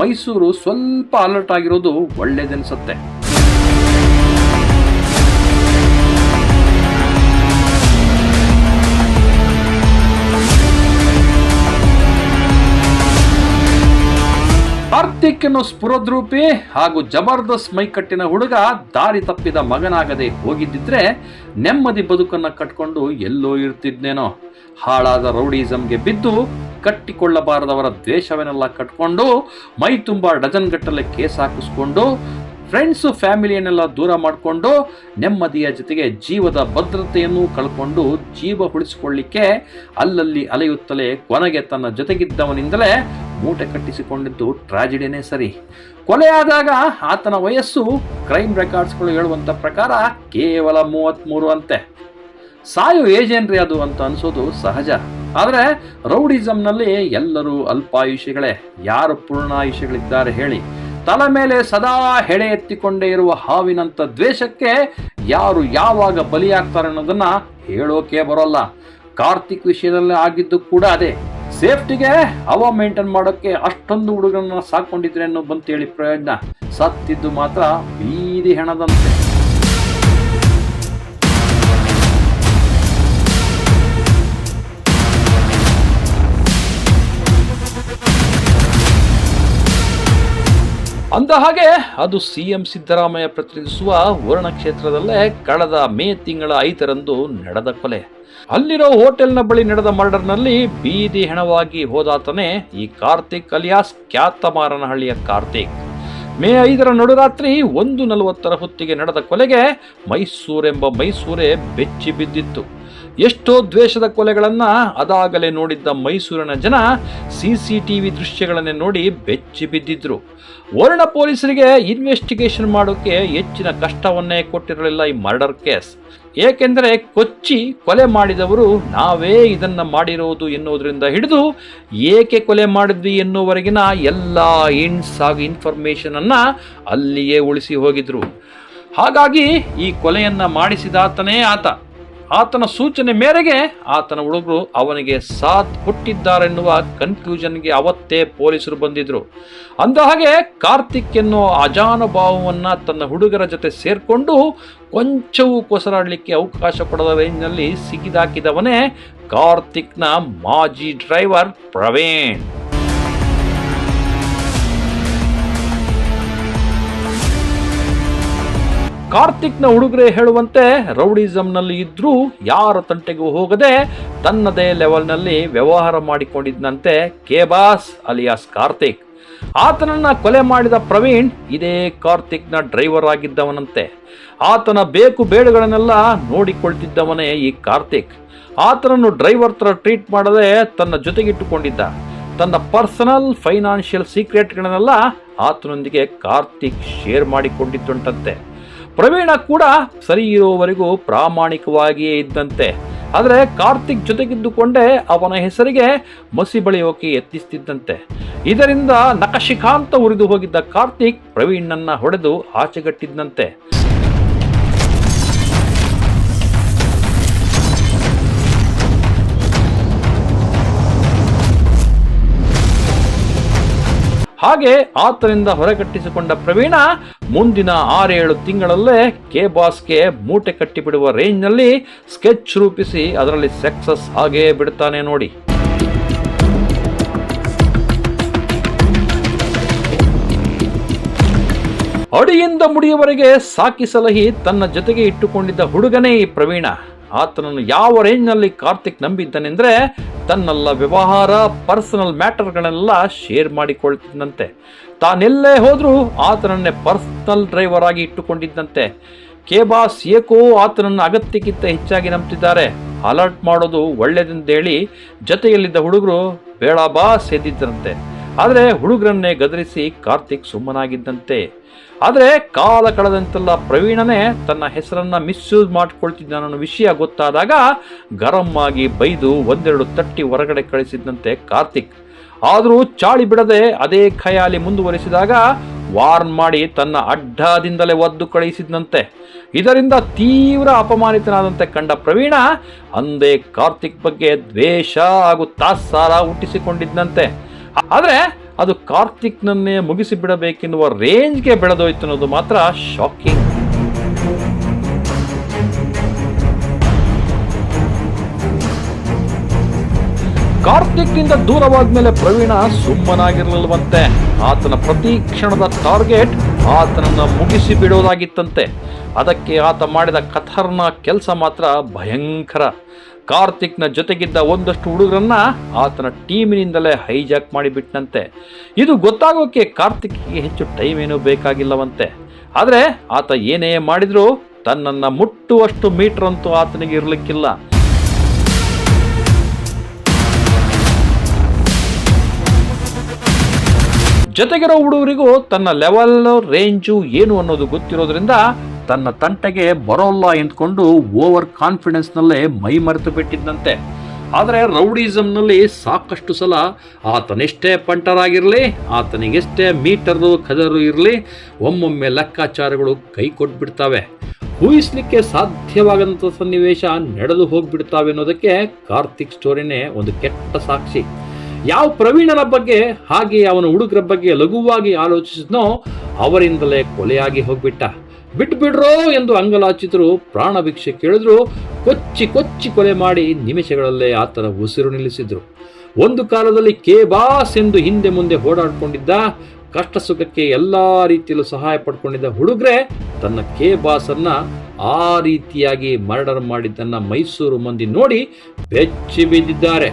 ಮೈಸೂರು ಸ್ವಲ್ಪ ಅಲರ್ಟ್ ಆಗಿರೋದು ಒಳ್ಳೇದೆನಿಸುತ್ತೆ. ಕಾರ್ತಿಕ್ ಅನ್ನೋ ಸ್ಫುರದ್ರೂಪಿ ಹಾಗೂ ಜಬರ್ದಸ್ತ್ ಮೈಕಟ್ಟಿನ ಹುಡುಗ ದಾರಿ ತಪ್ಪಿದ ಮಗನಾಗದೆ ಹೋಗಿದ್ದಿದ್ರೆ ನೆಮ್ಮದಿ ಬದುಕನ್ನ ಕಟ್ಕೊಂಡು ಎಲ್ಲೋ ಇರ್ತಿದ್ನೇನೋ. ಹಾಳಾದ ರೌಡಿಸಮ್ಗೆ ಬಿದ್ದು ಕಟ್ಟಿಕೊಳ್ಳಬಾರದವರ ದ್ವೇಷವನ್ನೆಲ್ಲ ಕಟ್ಕೊಂಡು ಮೈ ತುಂಬ ಡಜನ್ ಗಟ್ಟಲೆ ಕೇಸ್ ಹಾಕಿಸ್ಕೊಂಡು ಫ್ರೆಂಡ್ಸು ಫ್ಯಾಮಿಲಿಯನ್ನೆಲ್ಲ ದೂರ ಮಾಡಿಕೊಂಡು ನೆಮ್ಮದಿಯ ಜೊತೆಗೆ ಜೀವದ ಭದ್ರತೆಯನ್ನು ಕಳ್ಕೊಂಡು ಜೀವ ಉಳಿಸಿಕೊಳ್ಳಿಕ್ಕೆ ಅಲ್ಲಲ್ಲಿ ಅಲೆಯುತ್ತಲೇ ಕೊನೆಗೆ ತನ್ನ ಜೊತೆಗಿದ್ದವನಿಂದಲೇ ಮೂಟೆ ಕಟ್ಟಿಸಿಕೊಂಡಿದ್ದು ಟ್ರಾಜಿಡಿನೇ ಸರಿ. ಕೊಲೆಯಾದಾಗ ಆತನ ವಯಸ್ಸು ಕ್ರೈಮ್ ರೆಕಾರ್ಡ್ಸ್ಗಳು ಹೇಳುವಂಥ ಪ್ರಕಾರ ಕೇವಲ ಮೂವತ್ತ್ಮೂರು ಅಂತೆ. ಸಾಯೋ ಏಜೇನ್ರಿ ಅದು ಅಂತ ಅನ್ಸೋದು ಸಹಜ. ಆದರೆ ರೌಡಿಸಮ್ನಲ್ಲಿ ಎಲ್ಲರೂ ಅಲ್ಪಾಯುಷಿಗಳೇ. ಯಾರು ಪೂರ್ಣಾಯುಷಿಗಳಿದ್ದಾರೆ ಹೇಳಿ. ತಲೆ ಮೇಲೆ ಸದಾ ಹೆಡೆ ಎತ್ತಿಕೊಂಡೇ ಇರುವ ಹಾವಿನಂತ ದ್ವೇಷಕ್ಕೆ ಯಾರು ಯಾವಾಗ ಬಲಿಯಾಗ್ತಾರೆ ಅನ್ನೋದನ್ನ ಹೇಳೋಕೆ ಬರೋಲ್ಲ. ಕಾರ್ತಿಕ್ ವಿಷಯದಲ್ಲಿ ಆಗಿದ್ದು ಕೂಡ ಅದೇ. ಸೇಫ್ಟಿಗೆ ಅವ ಮೇಂಟೈನ್ ಮಾಡೋಕ್ಕೆ ಅಷ್ಟೊಂದು ಹುಡುಗರನ್ನ ಸಾಕೊಂಡಿದ್ರೆ ಅನ್ನೋ ಬಂತೇಳಿ ಪ್ರಯೋಜನ ಸತ್ತಿದ್ದು ಮಾತ್ರ ಬೀದಿ ಹೆಣದಂತೆ. ಅಂದ ಹಾಗೆ ಅದು ಸಿಎಂ ಸಿದ್ದರಾಮಯ್ಯ ಪ್ರತಿನಿಧಿಸುವ ವರ್ಣ ಕ್ಷೇತ್ರದಲ್ಲೇ ಕಳೆದ ಮೇ ತಿಂಗಳ ಐದರಂದು ನಡೆದ ಕೊಲೆ. ಅಲ್ಲಿರೋ ಹೋಟೆಲ್ನ ಬಳಿ ನಡೆದ ಮರ್ಡರ್ನಲ್ಲಿ ಬೀದಿ ಹೆಣವಾಗಿ ಹೋದಾತನೇ ಈ ಕಾರ್ತಿಕ್ ಅಲಿಯಾಸ್ ಖ್ಯಾತಮಾರನಹಳ್ಳಿಯ ಕಾರ್ತಿಕ್. ಮೇ ಐದರ ನಡುರಾತ್ರಿ ಒಂದು ನಲವತ್ತರ ಹೊತ್ತಿಗೆ ನಡೆದ ಕೊಲೆಗೆ ಮೈಸೂರೆಂಬ ಮೈಸೂರೇ ಬೆಚ್ಚಿ ಬಿದ್ದಿತ್ತು. ಎಷ್ಟೋ ದ್ವೇಷದ ಕೊಲೆಗಳನ್ನು ಅದಾಗಲೇ ನೋಡಿದ್ದ ಮೈಸೂರಿನ ಜನ ಸಿ ಸಿ ಟಿ ವಿ ದೃಶ್ಯಗಳನ್ನೇ ನೋಡಿ ಬೆಚ್ಚಿ ಬಿದ್ದಿದ್ರು. ವರ್ಣ ಪೊಲೀಸರಿಗೆ ಇನ್ವೆಸ್ಟಿಗೇಷನ್ ಮಾಡೋಕೆ ಹೆಚ್ಚಿನ ಕಷ್ಟವನ್ನೇ ಕೊಟ್ಟಿರಲಿಲ್ಲ ಈ ಮರ್ಡರ್ ಕೇಸ್ ಏಕೆಂದರೆ ಕೊಚ್ಚಿ ಕೊಲೆ ಮಾಡಿದವರು ನಾವೇ ಇದನ್ನು ಮಾಡಿರೋದು ಎನ್ನುವುದರಿಂದ ಹಿಡಿದು ಏಕೆ ಕೊಲೆ ಮಾಡಿದ್ವಿ ಎನ್ನುವರೆಗಿನ ಎಲ್ಲ ಇಂಡ್ಸ್ ಹಾಗೂ ಇನ್ಫಾರ್ಮೇಷನನ್ನು ಅಲ್ಲಿಯೇ ಉಳಿಸಿ ಹೋಗಿದ್ರು. ಹಾಗಾಗಿ ಈ ಕೊಲೆಯನ್ನು ಮಾಡಿಸಿದಾತನೇ ಆತ. ಆತನ ಸೂಚನೆ ಮೇರೆಗೆ ಆತನ ಹುಡುಗರು ಅವನಿಗೆ ಸಾಥ್ ಕೊಟ್ಟಿದ್ದಾರೆನ್ನುವ ಕನ್ಫ್ಯೂಷನ್ಗೆ ಅವತ್ತೇ ಪೊಲೀಸರು ಬಂದಿದ್ರು. ಅಂದ ಹಾಗೆ ಕಾರ್ತಿಕ್ ಎನ್ನುವ ಅಜಾನುಭಾವವನ್ನು ತನ್ನ ಹುಡುಗರ ಜೊತೆ ಸೇರಿಕೊಂಡು ಕೊಂಚವೂ ಕೊಸರಾಡಲಿಕ್ಕೆ ಅವಕಾಶ ಕೊಡದ ರೇಂಜ್ನಲ್ಲಿ ಸಿಗಿದಾಕಿದವನೇ ಕಾರ್ತಿಕ್ನ ಮಾಜಿ ಡ್ರೈವರ್ ಪ್ರವೀಣ್. ಕಾರ್ತಿಕ್ನ ಹುಡುಗರೇ ಹೇಳುವಂತೆ ರೌಡಿಸಂನಲ್ಲಿ ಇದ್ದರೂ ಯಾರ ತಂಟೆಗೂ ಹೋಗದೆ ತನ್ನದೇ ಲೆವೆಲ್ನಲ್ಲಿ ವ್ಯವಹಾರ ಮಾಡಿಕೊಂಡಿದ್ದಂತೆ ಕೇಬಾಸ್ ಅಲಿಯಾಸ್ ಕಾರ್ತಿಕ್. ಆತನನ್ನ ಕೊಲೆ ಮಾಡಿದ ಪ್ರವೀಣ್ ಇದೇ ಕಾರ್ತಿಕ್ನ ಡ್ರೈವರ್ ಆಗಿದ್ದವನಂತೆ. ಆತನ ಬೇಕು ಬೇಡುಗಳನ್ನೆಲ್ಲ ನೋಡಿಕೊಳ್ತಿದ್ದವನೇ ಈ ಕಾರ್ತಿಕ್. ಆತನನ್ನು ಡ್ರೈವರ್ ತರ ಟ್ರೀಟ್ ಮಾಡದೆ ತನ್ನ ಜೊತೆಗಿಟ್ಟುಕೊಂಡಿದ್ದ. ತನ್ನ ಪರ್ಸನಲ್ ಫೈನಾನ್ಷಿಯಲ್ ಸೀಕ್ರೆಟ್ಗಳನ್ನೆಲ್ಲ ಆತನೊಂದಿಗೆ ಕಾರ್ತಿಕ್ ಶೇರ್ ಮಾಡಿಕೊಂಡಿದ್ದುಂಟಂತೆ. ಪ್ರವೀಣ ಕೂಡ ಸರಿ ಇರುವವರೆಗೂ ಪ್ರಾಮಾಣಿಕವಾಗಿಯೇ ಇದ್ದಂತೆ. ಆದರೆ ಕಾರ್ತಿಕ್ ಜೊತೆಗಿದ್ದುಕೊಂಡೇ ಅವನ ಹೆಸರಿಗೆ ಮಸಿ ಬಳಿಯೋಕೆ ಯತ್ನಿಸ್ತಿದ್ದಂತೆ. ಇದರಿಂದ ನಕಶಿಕಾಂತ ಉರಿದು ಹೋಗಿದ್ದ ಕಾರ್ತಿಕ್ ಪ್ರವೀಣನ್ನ ಹೊಡೆದು ಆಚೆಗಟ್ಟಿದ್ದಂತೆ. ಹಾಗೆ ಆತನಿಂದ ಹೊರಗಟ್ಟಿಸಿಕೊಂಡ ಪ್ರವೀಣ ಮುಂದಿನ ಆರೇಳು ತಿಂಗಳಲ್ಲೇ ಕೆ ಬಾಸ್ಗೆ ಮೂಟೆ ಕಟ್ಟಿಬಿಡುವ ರೇಂಜ್ನಲ್ಲಿ ಸ್ಕೆಚ್ ರೂಪಿಸಿ ಅದರಲ್ಲಿ ಸಕ್ಸಸ್ ಆಗೇ ಬಿಡ್ತಾನೆ ನೋಡಿ. ಅಡಿಯಿಂದ ಮುಡಿಯವರೆಗೆ ಸಾಕಿ ಸಲಹಿ ತನ್ನ ಜೊತೆಗೆ ಇಟ್ಟುಕೊಂಡಿದ್ದ ಹುಡುಗನೇ ಈ ಪ್ರವೀಣ. ಆತನನ್ನು ಯಾವ ರೇಂಜ್ನಲ್ಲಿ ಕಾರ್ತಿಕ್ ನಂಬಿದ್ದನೆಂದ್ರೆ ತನ್ನೆಲ್ಲ ವ್ಯವಹಾರ ಪರ್ಸನಲ್ ಮ್ಯಾಟರ್ಗಳನ್ನೆಲ್ಲ ಶೇರ್ ಮಾಡಿಕೊಳ್ತಿದ್ದಂತೆ. ತಾನೆಲ್ಲೇ ಹೋದರೂ ಆತನನ್ನೇ ಪರ್ಸನಲ್ ಡ್ರೈವರ್ ಆಗಿ ಇಟ್ಟುಕೊಂಡಿದ್ದಂತೆ. ಕೇಬಾಸ್ ಏಕೋ ಆತನನ್ನು ಅಗತ್ಯಕ್ಕಿಂತ ಹೆಚ್ಚಾಗಿ ನಂಬ್ತಿದ್ದಾರೆ. ಅಲರ್ಟ್ ಮಾಡೋದು ಒಳ್ಳೆಯದೆಂದೇಳಿ ಜೊತೆಯಲ್ಲಿದ್ದ ಹುಡುಗರು ಬೇಡ ಬಾಸ್ ಎದ್ದಿದ್ದರಂತೆ ಆದರೆ ಹುಡುಗರನ್ನೇ ಗದರಿಸಿ ಕಾರ್ತಿಕ್ ಸುಮ್ಮನಾಗಿದ್ದಂತೆ. ಆದರೆ ಕಾಲ ಕಳೆದಂತೆಲ್ಲ ಪ್ರವೀಣನೇ ತನ್ನ ಹೆಸರನ್ನು ಮಿಸ್ಯೂಸ್ ಮಾಡ್ಕೊಳ್ತಿದ್ದಾನನ್ನೋ ವಿಷಯ ಗೊತ್ತಾದಾಗ ಗರಂ ಆಗಿ ಬೈದು ಒಂದೆರಡು ತಟ್ಟಿ ಹೊರಗಡೆ ಕಳಿಸಿದ್ದಂತೆ ಕಾರ್ತಿಕ್. ಆದರೂ ಚಾಳಿ ಬಿಡದೆ ಅದೇ ಖಯಾಲಿ ಮುಂದುವರಿಸಿದಾಗ ವಾರ್ನ್ ಮಾಡಿ ತನ್ನ ಅಡ್ಡದಿಂದಲೇ ಒದ್ದು ಕಳುಹಿಸಿದಂತೆ ಇದರಿಂದ ತೀವ್ರ ಅಪಮಾನಿತನಾದಂತೆ ಕಂಡ ಪ್ರವೀಣ ಅಂದೇ ಕಾರ್ತಿಕ್ ಬಗ್ಗೆ ದ್ವೇಷ ಹಾಗೂ ತಾತ್ಸಾರ ಹುಟ್ಟಿಸಿಕೊಂಡಿದ್ದಂತೆ ಆದರೆ ಅದು ಕಾರ್ತಿಕ್ನನ್ನೇ ಮುಗಿಸಿ ಬಿಡಬೇಕೆನ್ನುವ ರೇಂಜ್ಗೆ ಬೆಳೆದೋಯ್ತು ಅನ್ನೋದು ಮಾತ್ರ ಶಾಕಿಂಗ್ ಕಾರ್ತಿಕ್ನಿಂದ ದೂರವಾದ ಮೇಲೆ ಪ್ರವೀಣ ಸುಮ್ಮನಾಗಿರಲಿಲ್ವಂತೆ. ಆತನ ಪ್ರತಿ ಕ್ಷಣದ ಟಾರ್ಗೆಟ್ ಆತನನ್ನ ಮುಗಿಸಿ ಬಿಡೋದಾಗಿತ್ತಂತೆ ಅದಕ್ಕೆ ಆತ ಮಾಡಿದ ಕಥರ್ನ ಕೆಲಸ ಮಾತ್ರ ಭಯಂಕರ. ಕಾರ್ತಿಕ್ನ ಜೊತೆಗಿದ್ದ ಒಂದಷ್ಟು ಹುಡುಗರನ್ನ ಆತನ ಟೀಮಿನಿಂದಲೇ ಹೈಜಾಕ್ ಮಾಡಿಬಿಟ್ಟನಂತೆ ಇದು ಗೊತ್ತಾಗೋಕೆ ಕಾರ್ತಿಕ್ಗೆ ಹೆಚ್ಚು ಟೈಮ್ ಏನೂ ಬೇಕಾಗಿಲ್ಲವಂತೆ. ಆದರೆ ಆತ ಏನೇ ಮಾಡಿದರೂ ತನ್ನನ್ನು ಮುಟ್ಟುವಷ್ಟು ಮೀಟರ್ ಅಂತೂ ಆತನಿಗೆ ಇರಲಿಕ್ಕಿಲ್ಲ. ಜೊತೆಗಿರೋ ಹುಡುಗರಿಗೂ ತನ್ನ ಲೆವೆಲ್, ರೇಂಜು ಏನು ಅನ್ನೋದು ಗೊತ್ತಿರೋದ್ರಿಂದ ತನ್ನ ತಂಟೆಗೆ ಬರೋಲ್ಲ ಎಂದ್ಕೊಂಡು ಓವರ್ ಕಾನ್ಫಿಡೆನ್ಸ್ನಲ್ಲೇ ಮೈ ಮರೆತು ಬಿಟ್ಟಿದ್ದಂತೆ. ಆದರೆ ರೌಡಿಸಮ್ನಲ್ಲಿ ಸಾಕಷ್ಟು ಸಲ ಆತನೆಷ್ಟೇ ಪಂಟರಾಗಿರಲಿ, ಆತನಿಗೆಷ್ಟೇ ಮೀಟರು ಕದರು ಇರಲಿ, ಒಮ್ಮೊಮ್ಮೆ ಲೆಕ್ಕಾಚಾರಗಳು ಕೈ ಕೊಟ್ಬಿಡ್ತವೆ. ಊಹಿಸ್ಲಿಕ್ಕೆ ಸಾಧ್ಯವಾಗದಂಥ ಸನ್ನಿವೇಶ ನಡೆದು ಹೋಗ್ಬಿಡ್ತಾವೆ ಅನ್ನೋದಕ್ಕೆ ಕಾರ್ತಿಕ್ ಸ್ಟೋರಿನೇ ಒಂದು ಕೆಟ್ಟ ಸಾಕ್ಷಿ. ಯಾವ ಪ್ರವೀಣನ ಬಗ್ಗೆ ಹಾಗೆ ಅವನ ಹುಡುಗರ ಬಗ್ಗೆ ಲಘುವಾಗಿ ಆಲೋಚಿಸಿದ್ನೋ ಅವರಿಂದಲೇ ಕೊಲೆಯಾಗಿ ಹೋಗ್ಬಿಟ್ಟ. ಬಿಟ್ಬಿಡ್ರೋ ಎಂದು ಅಂಗಲಾಚಿದ್ರು ಪ್ರಾಣ ಭಿಕ್ಷೆ ಕೇಳಿದ್ರು. ಕೊಚ್ಚಿ ಕೊಚ್ಚಿ ಕೊಲೆ ಮಾಡಿ ನಿಮಿಷಗಳಲ್ಲೇ ಆತನ ಉಸಿರು ನಿಲ್ಲಿಸಿದ್ರು. ಒಂದು ಕಾಲದಲ್ಲಿ ಕೆ ಬಾಸ್ ಎಂದು ಹಿಂದೆ ಮುಂದೆ ಓಡಾಡಿಕೊಂಡಿದ್ದ, ಕಷ್ಟ ಸುಖಕ್ಕೆ ಎಲ್ಲಾ ರೀತಿಯಲ್ಲೂ ಸಹಾಯ ಪಡ್ಕೊಂಡಿದ್ದ ಹುಡುಗ್ರೆ, ತನ್ನ ಕೆ ಬಾಸನ್ನ ಆ ರೀತಿಯಾಗಿ ಮರ್ಡರ್ ಮಾಡಿದ್ದನ್ನು ಮೈಸೂರು ಮಂದಿ ನೋಡಿ ಬೆಚ್ಚಿ ಬಿದ್ದಿದ್ದಾರೆ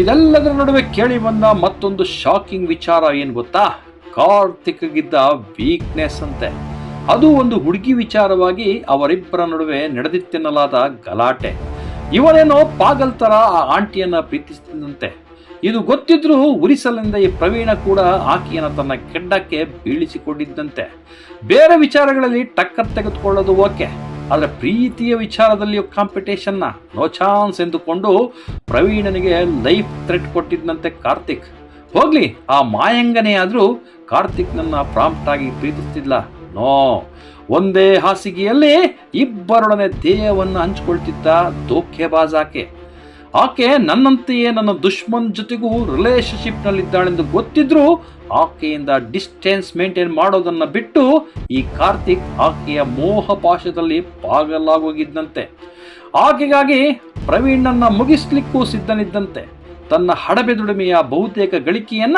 ಇದೆಲ್ಲದರ ನಡುವೆ ಕೇಳಿ ಬಂದ ಮತ್ತೊಂದು ಶಾಕಿಂಗ್ ವಿಚಾರ ಏನು ಗೊತ್ತಾ? ಕಾರ್ತಿಕ್ಗಿದ್ದ ವೀಕ್ನೆಸ್ ಅಂತೆ. ಅದು ಒಂದು ಹುಡುಗಿ ವಿಚಾರವಾಗಿ ಅವರಿಬ್ಬರ ನಡುವೆ ನಡೆದಿತ್ತೆನ್ನಲಾದ ಗಲಾಟೆ. ಇವನೇನೋ ಪಾಗಲ್ ತರ ಆ ಆಂಟಿಯನ್ನ ಪ್ರೀತಿಸ್ತಿದ್ದಂತೆ. ಇದು ಗೊತ್ತಿದ್ರೂ ಉರಿಸಲಿಂದ ಈ ಪ್ರವೀಣ ಕೂಡ ಆಕೆಯನ್ನು ತನ್ನ ಕೆಡ್ಡಕ್ಕೆ ಬೀಳಿಸಿಕೊಂಡಿದ್ದಂತೆ. ಬೇರೆ ವಿಚಾರಗಳಲ್ಲಿ ಟಕ್ಕರ್ ತೆಗೆದುಕೊಳ್ಳೋದು ಓಕೆ. ಆದರೆ ಪ್ರೀತಿಯ ವಿಚಾರದಲ್ಲಿ ಕಾಂಪಿಟೇಷನ್ನ ನೋ ಚಾನ್ಸ್ ಎಂದುಕೊಂಡು ಪ್ರವೀಣನಿಗೆ ಲೈಫ್ ಥ್ರೆಟ್ ಕೊಟ್ಟಿದ್ದಂತೆ ಕಾರ್ತಿಕ್. ಹೋಗ್ಲಿ, ಆ ಮಾಯಂಗನೇ ಆದರೂ ಕಾರ್ತಿಕ್ನನ್ನ ಪ್ರಾಂಪ್ಟಾಗಿ ಪ್ರೀತಿಸ್ತಿಲ್ಲ ನೋ ಒಂದೇ ಹಾಸಿಗೆಯಲ್ಲಿ ಇಬ್ಬರೊಡನೆ ದೇಹವನ್ನು ಹಂಚಿಕೊಳ್ತಿದ್ದ ದೋಖೆಬಾಜ್ ಆಕೆ ಆಕೆ ನನ್ನಂತೆಯೇ ನನ್ನ ದುಶ್ಮನ್ ಜೊತೆಗೂ ರಿಲೇಶನ್ಶಿಪ್ನಲ್ಲಿದ್ದಾಳೆಂದು ಗೊತ್ತಿದ್ರೂ ಆಕೆಯಿಂದ ಡಿಸ್ಟೆನ್ಸ್ ಮೇಂಟೈನ್ ಮಾಡೋದನ್ನ ಬಿಟ್ಟು ಈ ಕಾರ್ತಿಕ್ ಆಕೆಯ ಮೋಹ ಪಾಶದಲ್ಲಿ ಪಾಗಲಾಗೋಗಿದ್ದಂತೆ. ಆಕೆಗಾಗಿ ಪ್ರವೀಣನ್ನ ಮುಗಿಸ್ಲಿಕ್ಕೂ ಸಿದ್ಧನಿದ್ದಂತೆ. ತನ್ನ ಹಡಬೆದುಡಿಮೆಯ ಬಹುತೇಕ ಗಳಿಕೆಯನ್ನ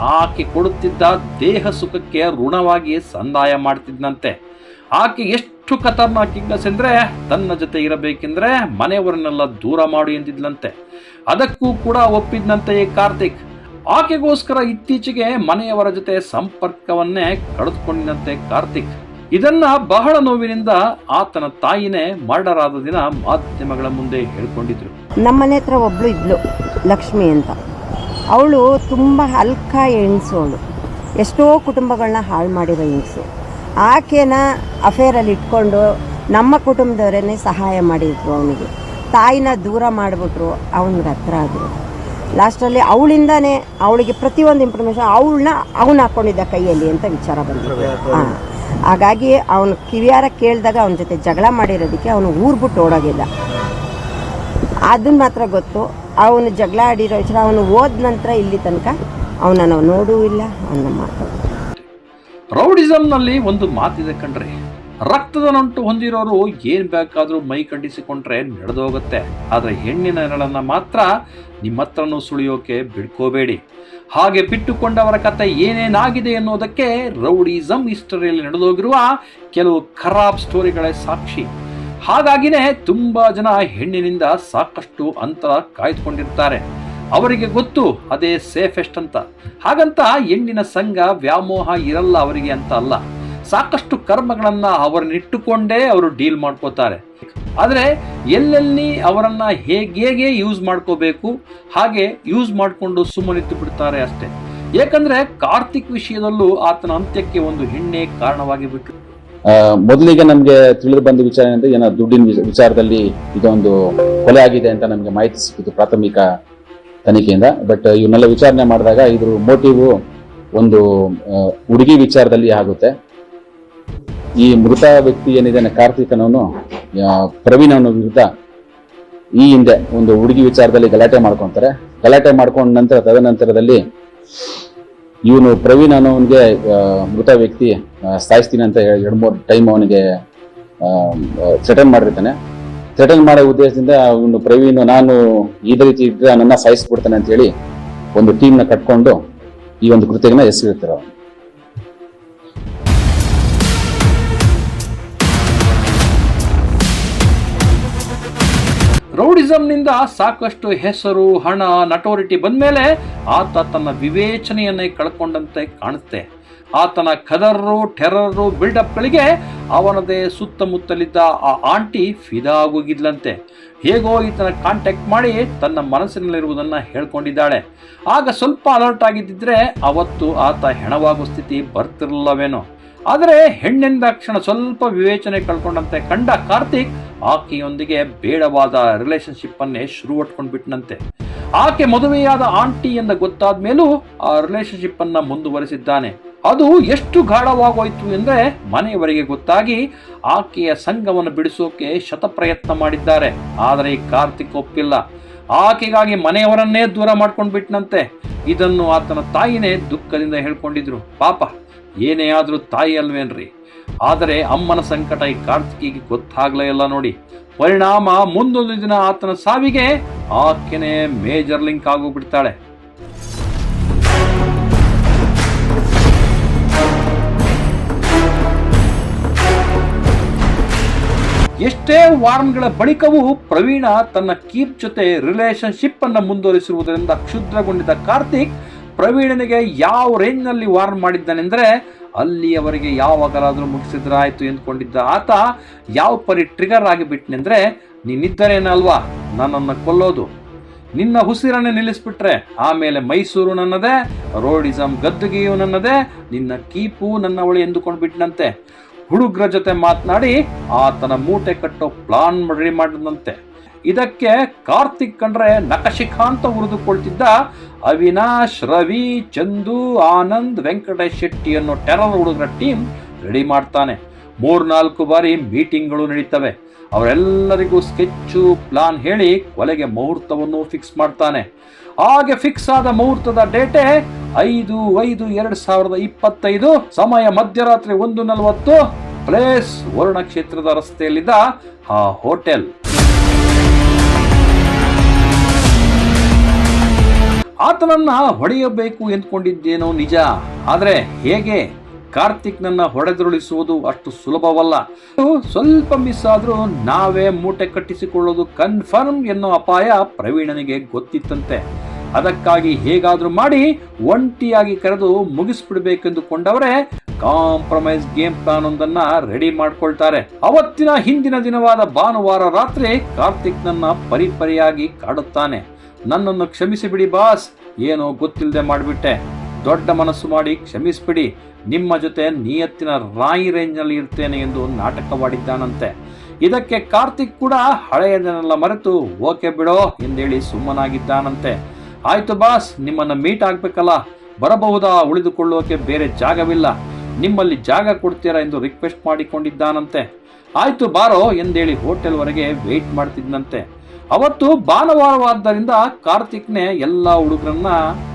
ಆಕೆ ಕೊಡುತ್ತಿದ್ದ ದೇಹ ಸುಖಕ್ಕೆ ಋಣವಾಗಿ ಸಂದಾಯ ಮಾಡ್ತಿದ್ದಂತೆ. ಆಕೆ ಎಷ್ಟು ಖತರ್ನಾಕ್ ಹೆಂಗಸೆಂದ್ರೆ ತನ್ನ ಜೊತೆ ಇರಬೇಕೆಂದ್ರೆ ಮನೆಯವರನ್ನೆಲ್ಲ ದೂರ ಮಾಡು ಎಂದಿದ್ಲಂತೆ. ಅದಕ್ಕೂ ಕೂಡ ಒಪ್ಪಿದ್ನಂತೆ ಕಾರ್ತಿಕ್. ಆಕೆಗೋಸ್ಕರ ಇತ್ತೀಚೆಗೆ ಮನೆಯವರ ಜೊತೆ ಸಂಪರ್ಕವನ್ನೇ ಕಳೆದುಕೊಂಡಿದ್ದಂತೆ ಕಾರ್ತಿಕ್. ಇದನ್ನ ಬಹಳ ನೋವಿನಿಂದ ಆತನ ತಾಯಿನೇ ಮರ್ಡರ್ ಆದ ದಿನ ಮಾಧ್ಯಮಗಳ ಮುಂದೆ ಹೇಳ್ಕೊಂಡಿದ್ರು.
ನಮ್ಮನೆ ಹತ್ರ ಒಬ್ಳು ಇದ್ಲು, ಲಕ್ಷ್ಮಿ ಅಂತ. ಅವಳು ತುಂಬ ಹಲ್ಕ ಹೆಣ್ಸು ಅವಳು. ಎಷ್ಟೋ ಕುಟುಂಬಗಳನ್ನ ಹಾಳು ಮಾಡಿರೋ ಹೆಂಗಸು. ಆಕೆನ ಅಫೇರಲ್ಲಿ ಇಟ್ಕೊಂಡು ನಮ್ಮ ಕುಟುಂಬದವರೇ ಸಹಾಯ ಮಾಡಿದ್ರು ಅವನಿಗೆ. ತಾಯಿನ ದೂರ ಮಾಡಿಬಿಟ್ರು ಅವನಿಗೆ ಹತ್ರ ಆದರು. ಲಾಸ್ಟಲ್ಲಿ ಅವಳಿಂದನೇ ಅವಳಿಗೆ ಪ್ರತಿಯೊಂದು ಇನ್ಫಾರ್ಮೇಷನ್ ಅವಳನ್ನ ಅವನು ಹಾಕ್ಕೊಂಡಿದ್ದ ಕೈಯಲ್ಲಿ ಅಂತ ವಿಚಾರ ಬಂದಿದೆ. ಹಾಂ. ಹಾಗಾಗಿ ಅವನು ಕಿವಿಯಾರ ಕೇಳಿದಾಗ ಅವನ ಜೊತೆ ಜಗಳ ಮಾಡಿರೋದಕ್ಕೆ ಅವನು ಊರು ಬಿಟ್ಟು ಓಡೋಗಿಲ್ಲ ಅದನ್ನ ಮಾತ್ರ ಗೊತ್ತು ಅವನು ಜಗಳ ಆಡಿರೋ ವಿಚಾರ ಅವನು ಹೋದ ನಂತರ ಇಲ್ಲಿ ತನಕ ಅವನ ನಾವು ನೋಡೂ ಇಲ್ಲ ಅವನ ಮಾತಾಡೋದು
ರೌಡಿಸಂನಲ್ಲಿ ಒಂದು ಮಾತಿದೆ ಕಣ್ರಿ ರಕ್ತದ ನಂಟು ಹೊಂದಿರೋರು ಏನ್ ಬೇಕಾದ್ರೂ ಮೈ ಕಂಡಿಸಿಕೊಂಡ್ರೆ ನಡೆದೋಗುತ್ತೆ. ಆದ್ರೆ ಹೆಣ್ಣಿನ ನೆರಳನ್ನ ಮಾತ್ರ ನಿಮ್ಮ ಹತ್ರನೂ ಸುಳಿಯೋಕೆ ಬಿಡ್ಕೋಬೇಡಿ. ಹಾಗೆ ಬಿಟ್ಟುಕೊಂಡವರ ಕತೆ ಏನೇನಾಗಿದೆ ಎನ್ನುವುದಕ್ಕೆ ರೌಡಿಸಮ್ ಹಿಸ್ಟರಿಯಲ್ಲಿ ನಡೆದೋಗಿರುವ ಕೆಲವು ಖರಾಬ್ ಸ್ಟೋರಿಗಳೇ ಸಾಕ್ಷಿ. ಹಾಗಾಗಿನೇ ತುಂಬಾ ಜನ ಹೆಣ್ಣಿನಿಂದ ಸಾಕಷ್ಟು ಅಂತರ ಕಾಯ್ದುಕೊಂಡಿರ್ತಾರೆ. ಅವರಿಗೆ ಗೊತ್ತು, ಅದೇ ಸೇಫೆಸ್ಟ್ ಅಂತ. ಹಾಗಂತ ಹೆಣ್ಣಿನ ಸಂಘ ವ್ಯಾಮೋಹ ಇರಲ್ಲ ಅವರಿಗೆ ಅಂತ ಅಲ್ಲ. ಸಾಕಷ್ಟು ಕರ್ಮಗಳನ್ನ ಅವರನ್ನಿಟ್ಟುಕೊಂಡೇ ಅವರು ಡೀಲ್ ಮಾಡ್ಕೋತಾರೆ. ಆದರೆ ಎಲ್ಲೆಲ್ಲಿ ಅವರನ್ನ ಹೇಗೆ ಯೂಸ್ ಮಾಡ್ಕೋಬೇಕು, ಹಾಗೆ ಯೂಸ್ ಮಾಡಿಕೊಂಡು ಸುಮ್ಮನಿತ್ತು ಬಿಡ್ತಾರೆ ಅಷ್ಟೇ. ಏಕೆಂದ್ರೆ ಕಾರ್ತಿಕ್ ವಿಷಯದಲ್ಲೂ ಆತನ ಅಂತ್ಯಕ್ಕೆ ಒಂದು ಹೆಣ್ಣೆ ಕಾರಣವಾಗಿ
ಬಿಟ್ಟು ಮೊದಲಿಗೆ ನಮಗೆ ತಿಳಿದು ಬಂದ ವಿಚಾರ ಏನಂದ್ರೆ, ಏನೋ ದುಡ್ಡಿನ ವಿಚಾರದಲ್ಲಿ ಇದೊಂದು ಕೊಲೆ ಆಗಿದೆ ಅಂತ ನಮಗೆ ಮಾಹಿತಿ ಸಿಕ್ಕಿತು, ಪ್ರಾಥಮಿಕ ತನಿಖೆಯಿಂದ ಬಟ್ ಇವನ್ನೆಲ್ಲ ವಿಚಾರಣೆ ಮಾಡಿದಾಗ ಇದ್ರ ಮೋಟಿವ್ ಒಂದು ಹುಡುಗಿ ವಿಚಾರದಲ್ಲಿ ಆಗುತ್ತೆ ಈ ಮೃತ ವ್ಯಕ್ತಿ ಏನಿದೆ ಕಾರ್ತಿಕನವನು ಪ್ರವೀಣ್ ಅವನ ವಿರುದ್ಧ ಈ ಹಿಂದೆ ಒಂದು ಹುಡುಗಿ ವಿಚಾರದಲ್ಲಿ ಗಲಾಟೆ ಮಾಡ್ಕೊಂತಾರೆ ಗಲಾಟೆ ಮಾಡ್ಕೊಂಡ ನಂತರ ತದನಂತರದಲ್ಲಿ ಇವನು ಪ್ರವೀಣ್ ಅನ್ನೋವನಿಗೆ ಮೃತ ವ್ಯಕ್ತಿ ಸಾಯಿಸ್ತೀನಿ ಅಂತ ಎರಡು ಮೂರು ಟೈಮ್ ಅವನಿಗೆ ಸೆಟಲ್ ಮಾಡಿರ್ತಾನೆ ಥ್ರೆಟನ್ ಮಾಡೋ ಉದ್ದೇಶದಿಂದ ಒಂದು ಪ್ರವೀಣ್ ನಾನು ಇದೇ ರೀತಿ ಇದ್ರೆ ನನ್ನ ಸಾಯಿಸ್ಬಿಡ್ತಾನೆ ಅಂತ ಹೇಳಿ ಒಂದು ಟೀಮ್ನ ಕಟ್ಕೊಂಡು ಈ ಒಂದು ಕೃತ್ಯನ ಎಸಗಿರ್ತಾರೆ
ರೌಡಿಸಂನಿಂದ ಸಾಕಷ್ಟು ಹೆಸರು, ಹಣ ನಟೋರಿಟಿ ಬಂದ್ಮೇಲೆ ಆತ ತನ್ನ ವಿವೇಚನೆಯನ್ನೇ ಕಳ್ಕೊಂಡಂತೆ ಕಾಣುತ್ತೆ. ಆತನ ಕದರ್ರು, ಟೆರರ್ರು ಬಿಲ್ಡಪ್ಗಳಿಗೆ ಅವನದೇ ಸುತ್ತಮುತ್ತಲಿದ್ದ ಆ ಆಂಟಿ ಫಿದಾ ಆಗೋಗಿದ್ಲಂತೆ. ಹೇಗೋ ಈತನ ಕಾಂಟ್ಯಾಕ್ಟ್ ಮಾಡಿ ತನ್ನ ಮನಸ್ಸಿನಲ್ಲಿರುವುದನ್ನು ಹೇಳ್ಕೊಂಡಿದ್ದಾಳೆ. ಆಗ ಸ್ವಲ್ಪ ಅಲರ್ಟ್ ಆಗಿದ್ದಿದ್ರೆ ಅವತ್ತು ಆತ ಹೆಣವಾಗುವ ಸ್ಥಿತಿ ಬರ್ತಿರಲಿಲ್ಲವೇನೋ. ಆದರೆ ಹೆಣ್ಣೆಂದಾಕ್ಷಣ ಸ್ವಲ್ಪ ವಿವೇಚನೆ ಕಳ್ಕೊಂಡಂತೆ ಕಂಡ ಕಾರ್ತಿಕ್ ಆಕೆಯೊಂದಿಗೆ ಬೇಡವಾದ ರಿಲೇಶನ್ಶಿಪ್ ಅನ್ನೇ ಶುರು ಬಿಟ್ನಂತೆ ಆಕೆ ಮದುವೆಯಾದ ಆಂಟಿ ಎಂದ ಗೊತ್ತಾದ ಮೇಲೂ ಆ ರಿಲೇಶನ್ಶಿಪ್ ಅನ್ನ ಮುಂದುವರಿಸಿದ್ದಾನೆ. ಅದು ಎಷ್ಟು ಗಾಢವಾಗೋಯ್ತು ಎಂದರೆ ಮನೆಯವರಿಗೆ ಗೊತ್ತಾಗಿ ಆಕೆಯ ಸಂಘವನ್ನು ಬಿಡಿಸೋಕೆ ಶತಪ್ರಯತ್ನ ಮಾಡಿದ್ದಾರೆ. ಆದರೆ ಕಾರ್ತಿಕ್ ಒಪ್ಪಿಲ್ಲ. ಆಕೆಗಾಗಿ ಮನೆಯವರನ್ನೇ ದೂರ ಮಾಡ್ಕೊಂಡು ಬಿಟ್ಟನಂತೆ ಇದನ್ನು ಆತನ ತಾಯಿನೇ ದುಃಖದಿಂದ ಹೇಳ್ಕೊಂಡಿದ್ರು. ಪಾಪ, ಏನೇ ಆದರೂ ತಾಯಿ ಅಲ್ವೇನ್ರಿ? ಆದರೆ ಅಮ್ಮನ ಸಂಕಟ ಈ ಕಾರ್ತಿಕಿಗೆ ಗೊತ್ತಾಗ್ಲೇ ಇಲ್ಲ ನೋಡಿ. ಪರಿಣಾಮ ಮುಂದೊಂದು ದಿನ ಆತನ ಸಾವಿಗೆ ಆಕೆನೇ ಮೇಜರ್ ಲಿಂಕ್ ಆಗೋಗ್ಬಿಡ್ತಾಳೆ. ಎಷ್ಟೇ ವಾರ್ನ್ಗಳ ಬಳಿಕವೂ ಪ್ರವೀಣ ತನ್ನ ಕೀಪ್ ಜೊತೆ ರಿಲೇಶನ್ಶಿಪ್ ಅನ್ನು ಮುಂದುವರಿಸಿರುವುದರಿಂದ ಕ್ಷುದ್ರಗೊಂಡಿದ್ದ ಕಾರ್ತಿಕ್ ಪ್ರವೀಣನಿಗೆ ಯಾವ ರೇಂಜ್ನಲ್ಲಿ ವಾರ್ನ್ ಮಾಡಿದ್ದಾನೆಂದರೆ ಅಲ್ಲಿಯವರೆಗೆ ಯಾವಾಗಲಾದರೂ ಮುಗಿಸಿದ್ರಾಯಿತು ಎಂದುಕೊಂಡಿದ್ದ ಆತ ಯಾವ ಪರಿ ಟ್ರಿಗರ್ ಆಗಿಬಿಟ್ನೆಂದ್ರೆ ನೀನಿದ್ದರೇನಲ್ವಾ ನನ್ನನ್ನು ಕೊಲ್ಲೋದು. ನಿನ್ನ ಉಸಿರನ್ನೇ ನಿಲ್ಲಿಸ್ಬಿಟ್ರೆ, ಆಮೇಲೆ ಮೈಸೂರು ನನ್ನದೇ, ರೋಡಿಸಂ ಗದ್ದುಗೆಯು ನನ್ನದೇ, ನಿನ್ನ ಕೀಪು ನನ್ನವಳು ಎಂದುಕೊಂಡು ಬಿಟ್ನಂತೆ ಹುಡುಗ್ರ ಜೊತೆ ಮಾತನಾಡಿ ಆತನ ಮೂಟೆ ಕಟ್ಟೋ ಪ್ಲಾನ್ ರೆಡಿ ಮಾಡಿದಂತೆ ಇದಕ್ಕೆ ಕಾರ್ತಿಕ್ ಕಂಡ್ರೆ ನಕಶಿಖಾಂತ ಉರಿದುಕೊಳ್ತಿದ್ದ ಅವಿನಾಶ್, ರವಿ, ಚಂದು, ಆನಂದ್, ವೆಂಕಟೇಶ್ ಶೆಟ್ಟಿ ಅನ್ನೋ ಟೆರರ್ ಹುಡುಗರ ಟೀಮ್ ರೆಡಿ ಮಾಡ್ತಾನೆ. ಮೂರ್ನಾಲ್ಕು ಬಾರಿ ಮೀಟಿಂಗ್ಗಳು ನಡೀತವೆ. ಅವರೆಲ್ಲರಿಗೂ ಸ್ಕೆಚ್ಚು ಪ್ಲಾನ್ ಹೇಳಿ ಕೊಲೆಗೆ ಮುಹೂರ್ತವನ್ನು ಫಿಕ್ಸ್ ಮಾಡ್ತಾನೆ. ಹಾಗೆ ಫಿಕ್ಸ್ ಆದ ಮುಹೂರ್ತದ ಡೇಟೆ ಐದು ಐದು, ಎರಡ್ ಸಾವಿರದ ಇಪ್ಪತ್ತೈದು. ಸಮಯ ಮಧ್ಯರಾತ್ರಿ ಒಂದು ನಲವತ್ತು. ಪ್ಲೇಸ್ ವರುಣ ಕ್ಷೇತ್ರದ ರಸ್ತೆಯಲ್ಲಿದ್ದ ಆ ಹೋಟೆಲ್ ಆತನನ್ನ ಹೊಡೆಯಬೇಕು ಎಂದ್ಕೊಂಡಿದ್ದೇನೋ ನಿಜ. ಆದರೆ ಹೇಗೆ? ಕಾರ್ತಿಕ್ ನನ್ನ ಹೊಡೆದುರುಳಿಸುವುದು ಅಷ್ಟು ಸುಲಭವಲ್ಲ. ಸ್ವಲ್ಪ ಮಿಸ್ ಆದ್ರೂ ನಾವೇ ಮೂಟೆ ಕಟ್ಟಿಸಿಕೊಳ್ಳೋದು ಕನ್ಫರ್ಮ್ ಎನ್ನುವ ಅಪಾಯ ಪ್ರವೀಣನಿಗೆ ಗೊತ್ತಿತ್ತಂತೆ. ಅದಕ್ಕಾಗಿ ಹೇಗಾದರೂ ಮಾಡಿ ಒಂಟಿಯಾಗಿ ಕರೆದು ಮುಗಿಸ್ಬಿಡ್ಬೇಕೆಂದುಕೊಂಡವರೇ ಕಾಂಪ್ರಮೈಸ್ ಗೇಮ್ ಪ್ಲಾನ್ ಒಂದನ್ನ ರೆಡಿ ಮಾಡ್ಕೊಳ್ತಾರೆ. ಅವತ್ತಿನ ಹಿಂದಿನ ದಿನವಾದ ಭಾನುವಾರ ರಾತ್ರಿ ಕಾರ್ತಿಕ್ ನನ್ನ ಪರಿಪರಿಯಾಗಿ ಕಾಡುತ್ತಾನೆ. ನನ್ನನ್ನು ಕ್ಷಮಿಸಿಬಿಡಿ ಬಾಸ್. ಏನೋ ಗೊತ್ತಿಲ್ಲದೆ ಮಾಡಿಬಿಟ್ಟೆ. ದೊಡ್ಡ ಮನಸ್ಸು ಮಾಡಿ ಕ್ಷಮಿಸಿಬಿಡಿ. ನಿಮ್ಮ ಜೊತೆ ನಿಯತ್ತಿನ ರಾಯಿ ರೇಂಜ್ನಲ್ಲಿ ಇರ್ತೇನೆ ಎಂದು ನಾಟಕವಾಡಿದ್ದಾನಂತೆ. ಇದಕ್ಕೆ ಕಾರ್ತಿಕ್ ಕೂಡ ಹಳೆಯದನ್ನೆಲ್ಲ ಮರೆತು ಓಕೆ ಬಿಡೋ ಎಂದೇಳಿ ಸುಮ್ಮನಾಗಿದ್ದಾನಂತೆ. ಆಯ್ತು ಬಾಸ್, ನಿಮ್ಮನ್ನ ಮೀಟ್ ಆಗಬೇಕಲ್ಲ. ಬರಬಹುದಾ ಉಳಿದುಕೊಳ್ಳೋಕೆ ಬೇರೆ ಜಾಗವಿಲ್ಲ. ನಿಮ್ಮಲ್ಲಿ ಜಾಗ ಕೊಡ್ತೀರಾ ಎಂದು ರಿಕ್ವೆಸ್ಟ್ ಮಾಡಿಕೊಂಡಿದ್ದಾನಂತೆ. ಆಯ್ತು ಬಾರೋ ಎಂದೇಳಿ ಹೋಟೆಲ್ವರೆಗೆ ವೇಟ್ ಮಾಡ್ತಿದ್ನಂತೆ. ಅವತ್ತು ಭಾನುವಾರವಾದ್ದರಿಂದ ಕಾರ್ತಿಕ್ನೇ ಎಲ್ಲ ಹುಡುಗರನ್ನ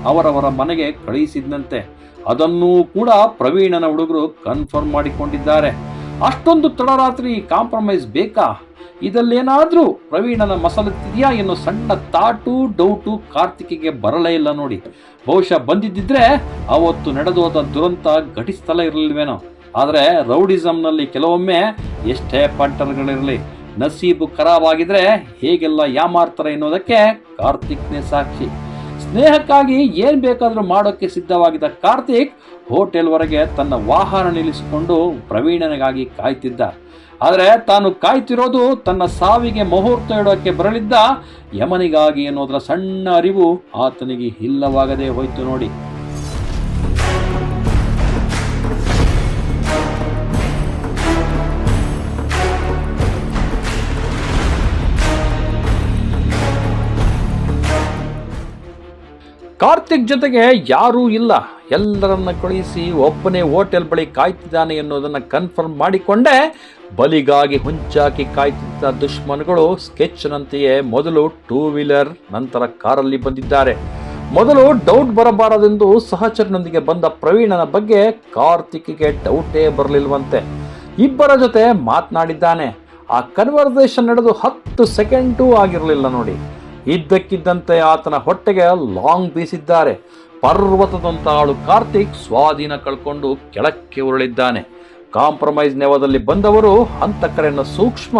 ಅವರವರ ಮನೆಗೆ ಕಳುಹಿಸಿದ್ನಂತೆ ಅದನ್ನೂ ಕೂಡ ಪ್ರವೀಣನ ಹುಡುಗರು ಕನ್ಫರ್ಮ್ ಮಾಡಿಕೊಂಡಿದ್ದಾರೆ. ಅಷ್ಟೊಂದು ತಡರಾತ್ರಿ ಕಾಂಪ್ರಮೈಸ್ ಬೇಕಾ? ಇದಲ್ಲೇನಾದರೂ ಪ್ರವೀಣನ ಮಸಲತ್ತಿದೆಯಾ ಎನ್ನೋ ಸಣ್ಣ ತಾಟು, ಡೌಟು ಕಾರ್ತಿಕಿಗೆ ಬರಲೇ ಇಲ್ಲ ನೋಡಿ. ಬಹುಶಃ ಬಂದಿದ್ದಿದ್ರೆ ಅವತ್ತು ನಡೆದೋದ ದುರಂತ ಘಟಿಸ್ತಲ ಇರಲಿಲ್ವೇನೋ. ಆದರೆ ರೌಡಿಸಮ್ನಲ್ಲಿ ಕೆಲವೊಮ್ಮೆ ಎಷ್ಟೇ ಪಂಟರ್ಗಳಿರಲಿ, ನಸೀಬು ಖರಾಬಾಗಿದ್ರೆ ಹೇಗೆಲ್ಲ ಯಾಮಾರ್ತಾರೆ ಎನ್ನುವುದಕ್ಕೆ ಕಾರ್ತಿಕ್ನೇ ಸಾಕ್ಷಿ. ಸ್ನೇಹಕ್ಕಾಗಿ ಏನ್ ಬೇಕಾದರೂ ಮಾಡೋಕ್ಕೆ ಸಿದ್ಧವಾಗಿದ್ದ ಕಾರ್ತಿಕ್ ಹೋಟೆಲ್ವರೆಗೆ ತನ್ನ ವಾಹನ ನಿಲ್ಲಿಸಿಕೊಂಡು ಪ್ರವೀಣನಿಗಾಗಿ ಕಾಯ್ತಿದ್ದ. ಆದರೆ ತಾನು ಕಾಯ್ತಿರೋದು ತನ್ನ ಸಾವಿಗೆ ಮುಹೂರ್ತ ಇಡೋಕ್ಕೆ ಬರಲಿದ್ದ ಯಮನಿಗಾಗಿ ಅನ್ನೋದರ ಸಣ್ಣ ಅರಿವು ಆತನಿಗೆ ಇಲ್ಲವಾಗದೇ ಹೋಯ್ತು ನೋಡಿ. ಕಾರ್ತಿಕ್ ಜೊತೆಗೆ ಯಾರೂ ಇಲ್ಲ. ಎಲ್ಲರನ್ನ ಕಳುಹಿಸಿ ಒಬ್ಬನೇ ಹೋಟೆಲ್ ಬಳಿ ಕಾಯ್ತಿದ್ದಾನೆ ಎನ್ನುವುದನ್ನು ಕನ್ಫರ್ಮ್ ಮಾಡಿಕೊಂಡೇ. ಬಲಿಗಾಗಿ ಹುಂಚಾಕಿ ಕಾಯ್ತಿದ್ದ ದುಶ್ಮನ್ಗಳು ಸ್ಕೆಚ್ನಂತೆಯೇ ಮೊದಲು ಟೂ ವೀಲರ್ ನಂತರ ಕಾರಲ್ಲಿ ಬಂದಿದ್ದಾರೆ. ಮೊದಲು ಡೌಟ್ ಬರಬಾರದೆಂದು ಸಹಚರನೊಂದಿಗೆ ಬಂದ ಪ್ರವೀಣನ ಬಗ್ಗೆ ಕಾರ್ತಿಕ್ಗೆ ಡೌಟೇ ಬರಲಿಲ್ವಂತೆ. ಇಬ್ಬರ ಜೊತೆ ಮಾತನಾಡಿದ್ದಾನೆ. ಆ ಕನ್ವರ್ಸೇಷನ್ ನಡೆದು ಹತ್ತು ಸೆಕೆಂಡೂ ಆಗಿರಲಿಲ್ಲ ನೋಡಿ. ಇದ್ದಕ್ಕಿದ್ದಂತೆ ಆತನ ಹೊಟ್ಟೆಗೆ ಲಾಂಗ್ ಬೀಸಿದ್ದಾರೆ. ಪರ್ವತದಂತ ಆಳು ಕಾರ್ತಿಕ್ ಸ್ವಾಧೀನ ಕಳ್ಕೊಂಡು ಕೆಳಕ್ಕೆ ಉರುಳಿದ್ದಾನೆ. ಕಾಂಪ್ರಮೈಸ್ ನೆವದಲ್ಲಿ ಬಂದವರು ಹಂತಕರನ್ನ ಸೂಕ್ಷ್ಮ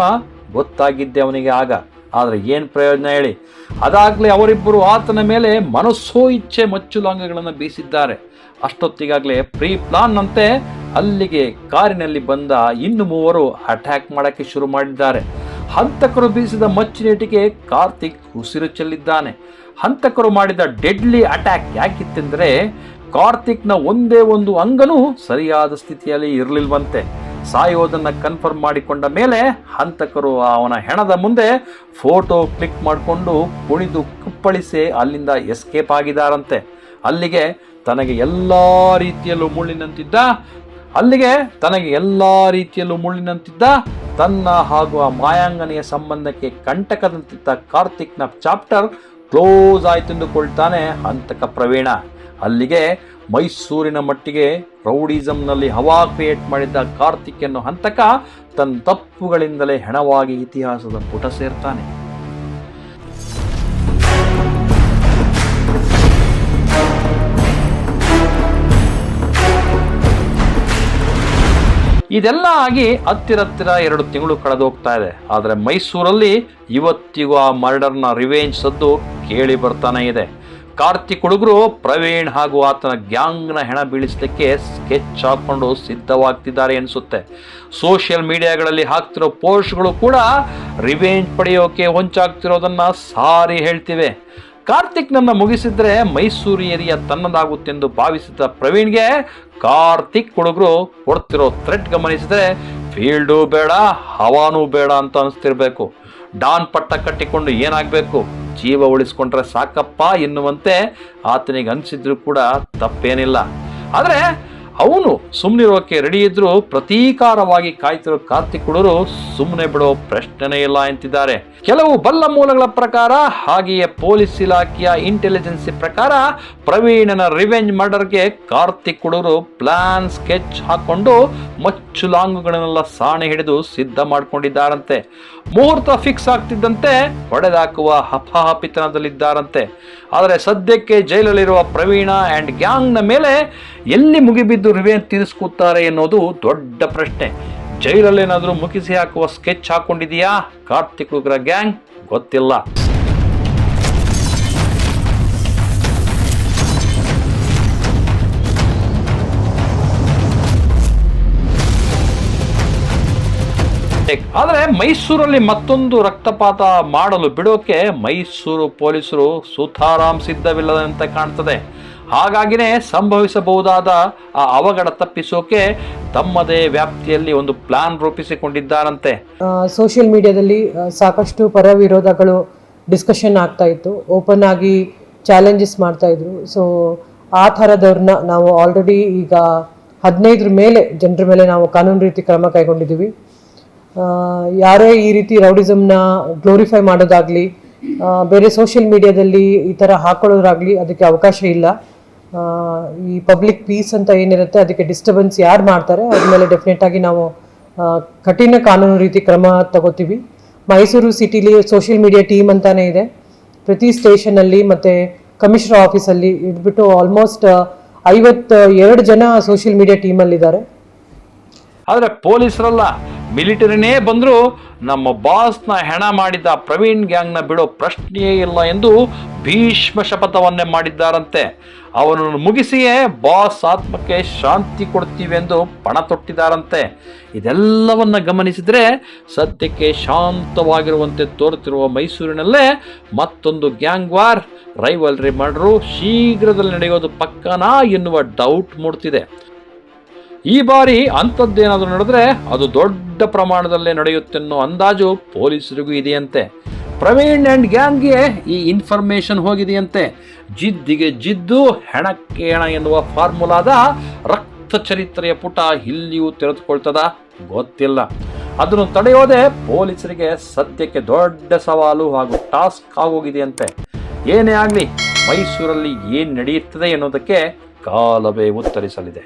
ಗೊತ್ತಾಗಿದ್ದೆ ಅವನಿಗೆ ಆಗ. ಆದರೆ ಏನು ಪ್ರಯೋಜನ ಹೇಳಿ? ಅದಾಗಲೇ ಅವರಿಬ್ಬರು ಆತನ ಮೇಲೆ ಮನಸ್ಸೋ ಇಚ್ಛೆ ಮಚ್ಚುಲಾಂಗಗಳನ್ನು ಬೀಸಿದ್ದಾರೆ. ಅಷ್ಟೊತ್ತಿಗಾಗಲೇ ಪ್ರೀ ಪ್ಲಾನ್ನಂತೆ ಅಲ್ಲಿಗೆ ಕಾರಿನಲ್ಲಿ ಬಂದ ಇನ್ನು ಮೂವರು ಅಟ್ಯಾಕ್ ಮಾಡಕ್ಕೆ ಶುರು ಮಾಡಿದ್ದಾರೆ. ಹಂತಕರು ಬೀಸಿದ ಮಚ್ಚಿನೇಟಿಗೆ ಕಾರ್ತಿಕ್ ಉಸಿರು ಚೆಲ್ಲಿದ್ದಾನೆ. ಹಂತಕರು ಮಾಡಿದ ಡೆಡ್ಲಿ ಅಟ್ಯಾಕ್ ಯಾಕಿತ್ತೆಂದರೆ ಕಾರ್ತಿಕ್ನ ಒಂದೇ ಒಂದು ಅಂಗನೂ ಸರಿಯಾದ ಸ್ಥಿತಿಯಲ್ಲಿ ಇರಲಿಲ್ವಂತೆ. ಸಾಯೋದನ್ನ ಕನ್ಫರ್ಮ್ ಮಾಡಿಕೊಂಡ ಮೇಲೆ ಹಂತಕರು ಅವನ ಹೆಣದ ಮುಂದೆ ಫೋಟೋ ಕ್ಲಿಕ್ ಮಾಡಿಕೊಂಡು ಕುಣಿದು ಕುಪ್ಪಳಿಸಿ ಅಲ್ಲಿಂದ ಎಸ್ಕೇಪ್ ಆಗಿದಾರಂತೆ ಅಲ್ಲಿಗೆ ತನಗೆ ಎಲ್ಲ ರೀತಿಯಲ್ಲೂ ಮುಳ್ಳಿನಂತಿದ್ದ, ಅಲ್ಲಿಗೆ ತನಗೆ ಎಲ್ಲ ರೀತಿಯಲ್ಲೂ ಮುಳ್ಳಿನಂತಿದ್ದ, ತನ್ನ ಹಾಗೂ ಆ ಮಾಯಾಂಗನೆಯ ಸಂಬಂಧಕ್ಕೆ ಕಂಟಕದಂತಿದ್ದ ಕಾರ್ತಿಕ್ನ ಚಾಪ್ಟರ್ ಕ್ಲೋಸ್ ಆಯ್ತೆಂದುಕೊಳ್ತಾನೆ ಹಂತಕ ಪ್ರವೀಣ. ಅಲ್ಲಿಗೆ ಮೈಸೂರಿನ ಮಟ್ಟಿಗೆ ರೌಡಿಸಮ್ನಲ್ಲಿ ಹವಾ ಕ್ರಿಯೇಟ್ ಮಾಡಿದ್ದ ಕಾರ್ತಿಕ್ ಹಂತಕ ತನ್ನ ತಪ್ಪುಗಳಿಂದಲೇ ಹೆಣವಾಗಿ ಇತಿಹಾಸದ ಪುಟ ಸೇರ್ತಾನೆ. ಇದೆಲ್ಲ ಆಗಿ ಹತ್ತಿರ ಹತ್ತಿರ ಎರಡು ತಿಂಗಳು ಕಳೆದು ಹೋಗ್ತಾ ಇದೆ. ಆದರೆ ಮೈಸೂರಲ್ಲಿ ಇವತ್ತಿಗೂ ಆ ಮರ್ಡರ್ನ ರಿವೆಂಜ್ ಸದ್ದು ಕೇಳಿ ಬರ್ತಾನೆ ಇದೆ. ಕಾರ್ತಿಕ್ ಹುಡುಗರು ಪ್ರವೀಣ್ ಹಾಗೂ ಆತನ ಗ್ಯಾಂಗ್ನ ಹೆಣ ಬೀಳಿಸಲಿಕ್ಕೆ ಸ್ಕೆಚ್ ಹಾಕೊಂಡು ಸಿದ್ಧವಾಗ್ತಿದ್ದಾರೆ ಅನಿಸುತ್ತೆ. ಸೋಷಿಯಲ್ ಮೀಡಿಯಾಗಳಲ್ಲಿ ಹಾಕ್ತಿರೋ ಪೋಸ್ಟ್ಗಳು ಕೂಡ ರಿವೆಂಜ್ ಪಡೆಯೋಕೆ ಹೊಂಚಾಗ್ತಿರೋದನ್ನು ಸಾರಿ ಹೇಳ್ತಿವೆ. ಕಾರ್ತಿಕ್ ನನ್ನ ಮುಗಿಸಿದ್ರೆ ಮೈಸೂರು ಏರಿಯಾ ತನ್ನದಾಗುತ್ತೆಂದು ಭಾವಿಸಿದ ಪ್ರವೀಣ್ಗೆ ಕಾರ್ತಿಕ್ ಹುಡುಗರು ಕೊಡ್ತಿರೋ ಥ್ರೆಟ್ ಗಮನಿಸಿದ್ರೆ ಫೀಲ್ಡು ಬೇಡ, ಹವಾನೂ ಬೇಡ ಅಂತ ಅನಿಸ್ತಿರ್ಬೇಕು. ಡಾನ್ ಪಟ್ಟ ಕಟ್ಟಿಕೊಂಡು ಏನಾಗಬೇಕು? ಜೀವ ಉಳಿಸ್ಕೊಂಡ್ರೆ ಸಾಕಪ್ಪ ಎನ್ನುವಂತೆ ಆತನಿಗೆ ಅನಿಸಿದ್ರು ಕೂಡ ತಪ್ಪೇನಿಲ್ಲ. ಆದರೆ ಅವನು ಸುಮ್ಮನಿರೋಕೆ ರೆಡಿ ಇದ್ರು ಪ್ರತೀಕಾರವಾಗಿ ಕಾಯ್ತಿರೋ ಕಾರ್ತಿಕ್ ಹುಡುಗರು ಸುಮ್ಮನೆ ಬಿಡೋ ಪ್ರಶ್ನೆನೇ ಇಲ್ಲ ಅಂತಿದ್ದಾರೆ. ಕೆಲವು ಬಲ್ಲ ಮೂಲಗಳ ಪ್ರಕಾರ, ಹಾಗೆಯೇ ಪೊಲೀಸ್ ಇಲಾಖೆಯ ಇಂಟೆಲಿಜೆನ್ಸಿ ಪ್ರಕಾರ, ಪ್ರವೀಣನ ರಿವೆಂಜ್ ಮರ್ಡರ್ಗೆ ಕಾರ್ತಿಕ್ ಹುಡುಗರು ಪ್ಲಾನ್ ಸ್ಕೆಚ್ ಹಾಕೊಂಡು ಮಚ್ಚುಲಾಂಗುಗಳನ್ನೆಲ್ಲ ಸಾಣೆ ಹಿಡಿದು ಸಿದ್ಧ ಮಾಡ್ಕೊಂಡಿದ್ದಾರಂತೆ. ಮುಹೂರ್ತ ಫಿಕ್ಸ್ ಆಗ್ತಿದ್ದಂತೆ ಹೊಡೆದಾಕುವ ಹಪಾಹಪಿತನದಲ್ಲಿದ್ದಾರಂತೆ ಆದರೆ ಸದ್ಯಕ್ಕೆ ಜೈಲಲ್ಲಿರುವ ಪ್ರವೀಣ ಆ್ಯಂಡ್ ಗ್ಯಾಂಗ್ನ ಮೇಲೆ ಎಲ್ಲಿ ಮುಗಿಬಿದ್ದು ರಿವೆಂಜ್ ತೀರಿಸ್ಕೊತಾರೆ ಎನ್ನುವುದು ದೊಡ್ಡ ಪ್ರಶ್ನೆ. ಜೈಲಲ್ಲೇನಾದರೂ ಮುಗಿಸಿ ಹಾಕುವ ಸ್ಕೆಚ್ ಹಾಕೊಂಡಿದೆಯಾ? ಕಾರ್ತಿಕ್ ಉಗ್ರ ಗ್ಯಾಂಗ್ ಗೊತ್ತಿಲ್ಲ. ಆದರೆ ಮೈಸೂರಲ್ಲಿ ಮತ್ತೊಂದು ರಕ್ತಪಾತ ಮಾಡಲು ಬಿಡೋಕೆ ಮೈಸೂರು ಪೊಲೀಸರು ಸುತಾರಾಮ್ ಸಿದ್ಧವಿಲ್ಲದಂತೆ ಕಾಣ್ತದೆ. ಹಾಗಾಗಿನೇ ಸಂಭವಿಸಬಹುದಾದ ಆ ಅವಘಡ ತಪ್ಪಿಸೋಕೆ ತಮ್ಮದೇ ವ್ಯಾಪ್ತಿಯಲ್ಲಿ ಒಂದು ಪ್ಲಾನ್ ರೂಪಿಸಿಕೊಂಡಿದ್ದಾರಂತೆ.
ಸೋಷಿಯಲ್ ಮೀಡಿಯಾದಲ್ಲಿ ಸಾಕಷ್ಟು ಪರ ವಿರೋಧಗಳು ಡಿಸ್ಕಷನ್ ಆಗ್ತಾ ಇತ್ತು. ಓಪನ್ ಆಗಿ ಚಾಲೆಂಜಸ್ ಮಾಡ್ತಾ ಇದ್ರು. ಸೊ ಆ ಥರದವ್ರನ್ನ ನಾವು ಆಲ್ರೆಡಿ ಈಗ ಹದಿನೈದರ ಮೇಲೆ ಜನರ ಮೇಲೆ ನಾವು ಕಾನೂನು ರೀತಿ ಕ್ರಮ ಕೈಗೊಂಡಿದ್ದೀವಿ. ಯಾರೇ ಈ ರೀತಿ ರೌಡಿಸಮ್ನ ಗ್ಲೋರಿಫೈ ಮಾಡೋದಾಗಲಿ ಬೇರೆ ಸೋಷಿಯಲ್ ಮೀಡಿಯಾದಲ್ಲಿ ಈ ಥರ ಹಾಕೊಳ್ಳೋದಾಗಲಿ ಅದಕ್ಕೆ ಅವಕಾಶ ಇಲ್ಲ. ಈ ಪಬ್ಲಿಕ್ ಪೀಸ್ ಅಂತ ಏನಿರುತ್ತೆ ಅದಕ್ಕೆ ಡಿಸ್ಟರ್ಬೆನ್ಸ್ ಯಾರು ಮಾಡ್ತಾರೆ, ಅದ್ರ ಮೇಲೆ ಡೆಫಿನೆಟ್ ಆಗಿ ನಾವು ಕಠಿಣ ಕಾನೂನು ರೀತಿ ಕ್ರಮ ತಗೋತೀವಿ. ಮೈಸೂರು ಸಿಟಿಲಿ ಸೋಷಿಯಲ್ ಮೀಡಿಯಾ ಟೀಮ್ ಅಂತಾನೆ ಇದೆ. ಪ್ರತಿ ಸ್ಟೇಷನಲ್ಲಿ ಮತ್ತು ಕಮಿಷನರ್ ಆಫೀಸಲ್ಲಿ ಇಟ್ಬಿಟ್ಟು ಆಲ್ಮೋಸ್ಟ್ ಐವತ್ತ ಎರಡು ಜನ ಸೋಷಿಯಲ್ ಮೀಡಿಯಾ ಟೀಮಲ್ಲಿದ್ದಾರೆ
ಆದರೆ ಪೊಲೀಸರಲ್ಲ, ಮಿಲಿಟರಿನೇ ಬಂದರೂ ನಮ್ಮ ಬಾಸ್ನ ಹೆಣ ಮಾಡಿದ ಪ್ರವೀಣ್ ಗ್ಯಾಂಗ್ನ ಬಿಡೋ ಪ್ರಶ್ನೆಯೇ ಇಲ್ಲ ಎಂದು ಭೀಷ್ಮ ಶಪಥವನ್ನೇ ಮಾಡಿದ್ದಾರಂತೆ. ಅವನನ್ನು ಮುಗಿಸಿಯೇ ಬಾಸ್ ಆತ್ಮಕ್ಕೆ ಶಾಂತಿ ಕೊಡ್ತೀವೆಂದು ಪಣ ತೊಟ್ಟಿದ್ದಾರಂತೆ. ಇದೆಲ್ಲವನ್ನು ಗಮನಿಸಿದರೆ ಸದ್ಯಕ್ಕೆ ಶಾಂತವಾಗಿರುವಂತೆ ತೋರುತ್ತಿರುವ ಮೈಸೂರಿನಲ್ಲೇ ಮತ್ತೊಂದು ಗ್ಯಾಂಗ್ ವಾರ್, ರೈವಲ್ರಿ ಮಾಡ್ರು ಶೀಘ್ರದಲ್ಲಿ ನಡೆಯೋದು ಪಕ್ಕನಾ ಎನ್ನುವ ಡೌಟ್ ಮೂಡ್ತಿದೆ. ಈ ಬಾರಿ ಅಂಥದ್ದೇನಾದರೂ ನಡೆದ್ರೆ ಅದು ದೊಡ್ಡ ಪ್ರಮಾಣದಲ್ಲೇ ನಡೆಯುತ್ತೆನ್ನೋ ಅಂದಾಜು ಪೊಲೀಸರಿಗೂ ಇದೆಯಂತೆ. ಪ್ರವೀಣ್ ಆ್ಯಂಡ್ ಗ್ಯಾಂಗ್ಗೆ ಈ ಇನ್ಫಾರ್ಮೇಶನ್ ಹೋಗಿದೆಯಂತೆ. ಜಿದ್ದಿಗೆ ಜಿದ್ದು, ಹೆಣಕ್ಕೆ ಹೆಣ ಎನ್ನುವ ಫಾರ್ಮುಲಾದ ರಕ್ತ ಚರಿತ್ರೆಯ ಪುಟ ಇಲ್ಲಿಯೂ ತೆರೆದುಕೊಳ್ತದ? ಗೊತ್ತಿಲ್ಲ. ಅದನ್ನು ತಡೆಯೋದೇ ಪೊಲೀಸರಿಗೆ ಸದ್ಯಕ್ಕೆ ದೊಡ್ಡ ಸವಾಲು ಹಾಗೂ ಟಾಸ್ಕ್ ಆಗೋಗಿದೆಯಂತೆ. ಏನೇ ಆಗಲಿ, ಮೈಸೂರಲ್ಲಿ ಏನು ನಡೆಯುತ್ತದೆ ಎನ್ನುವುದಕ್ಕೆ ಕಾಲವೇ ಉತ್ತರಿಸಲಿದೆ.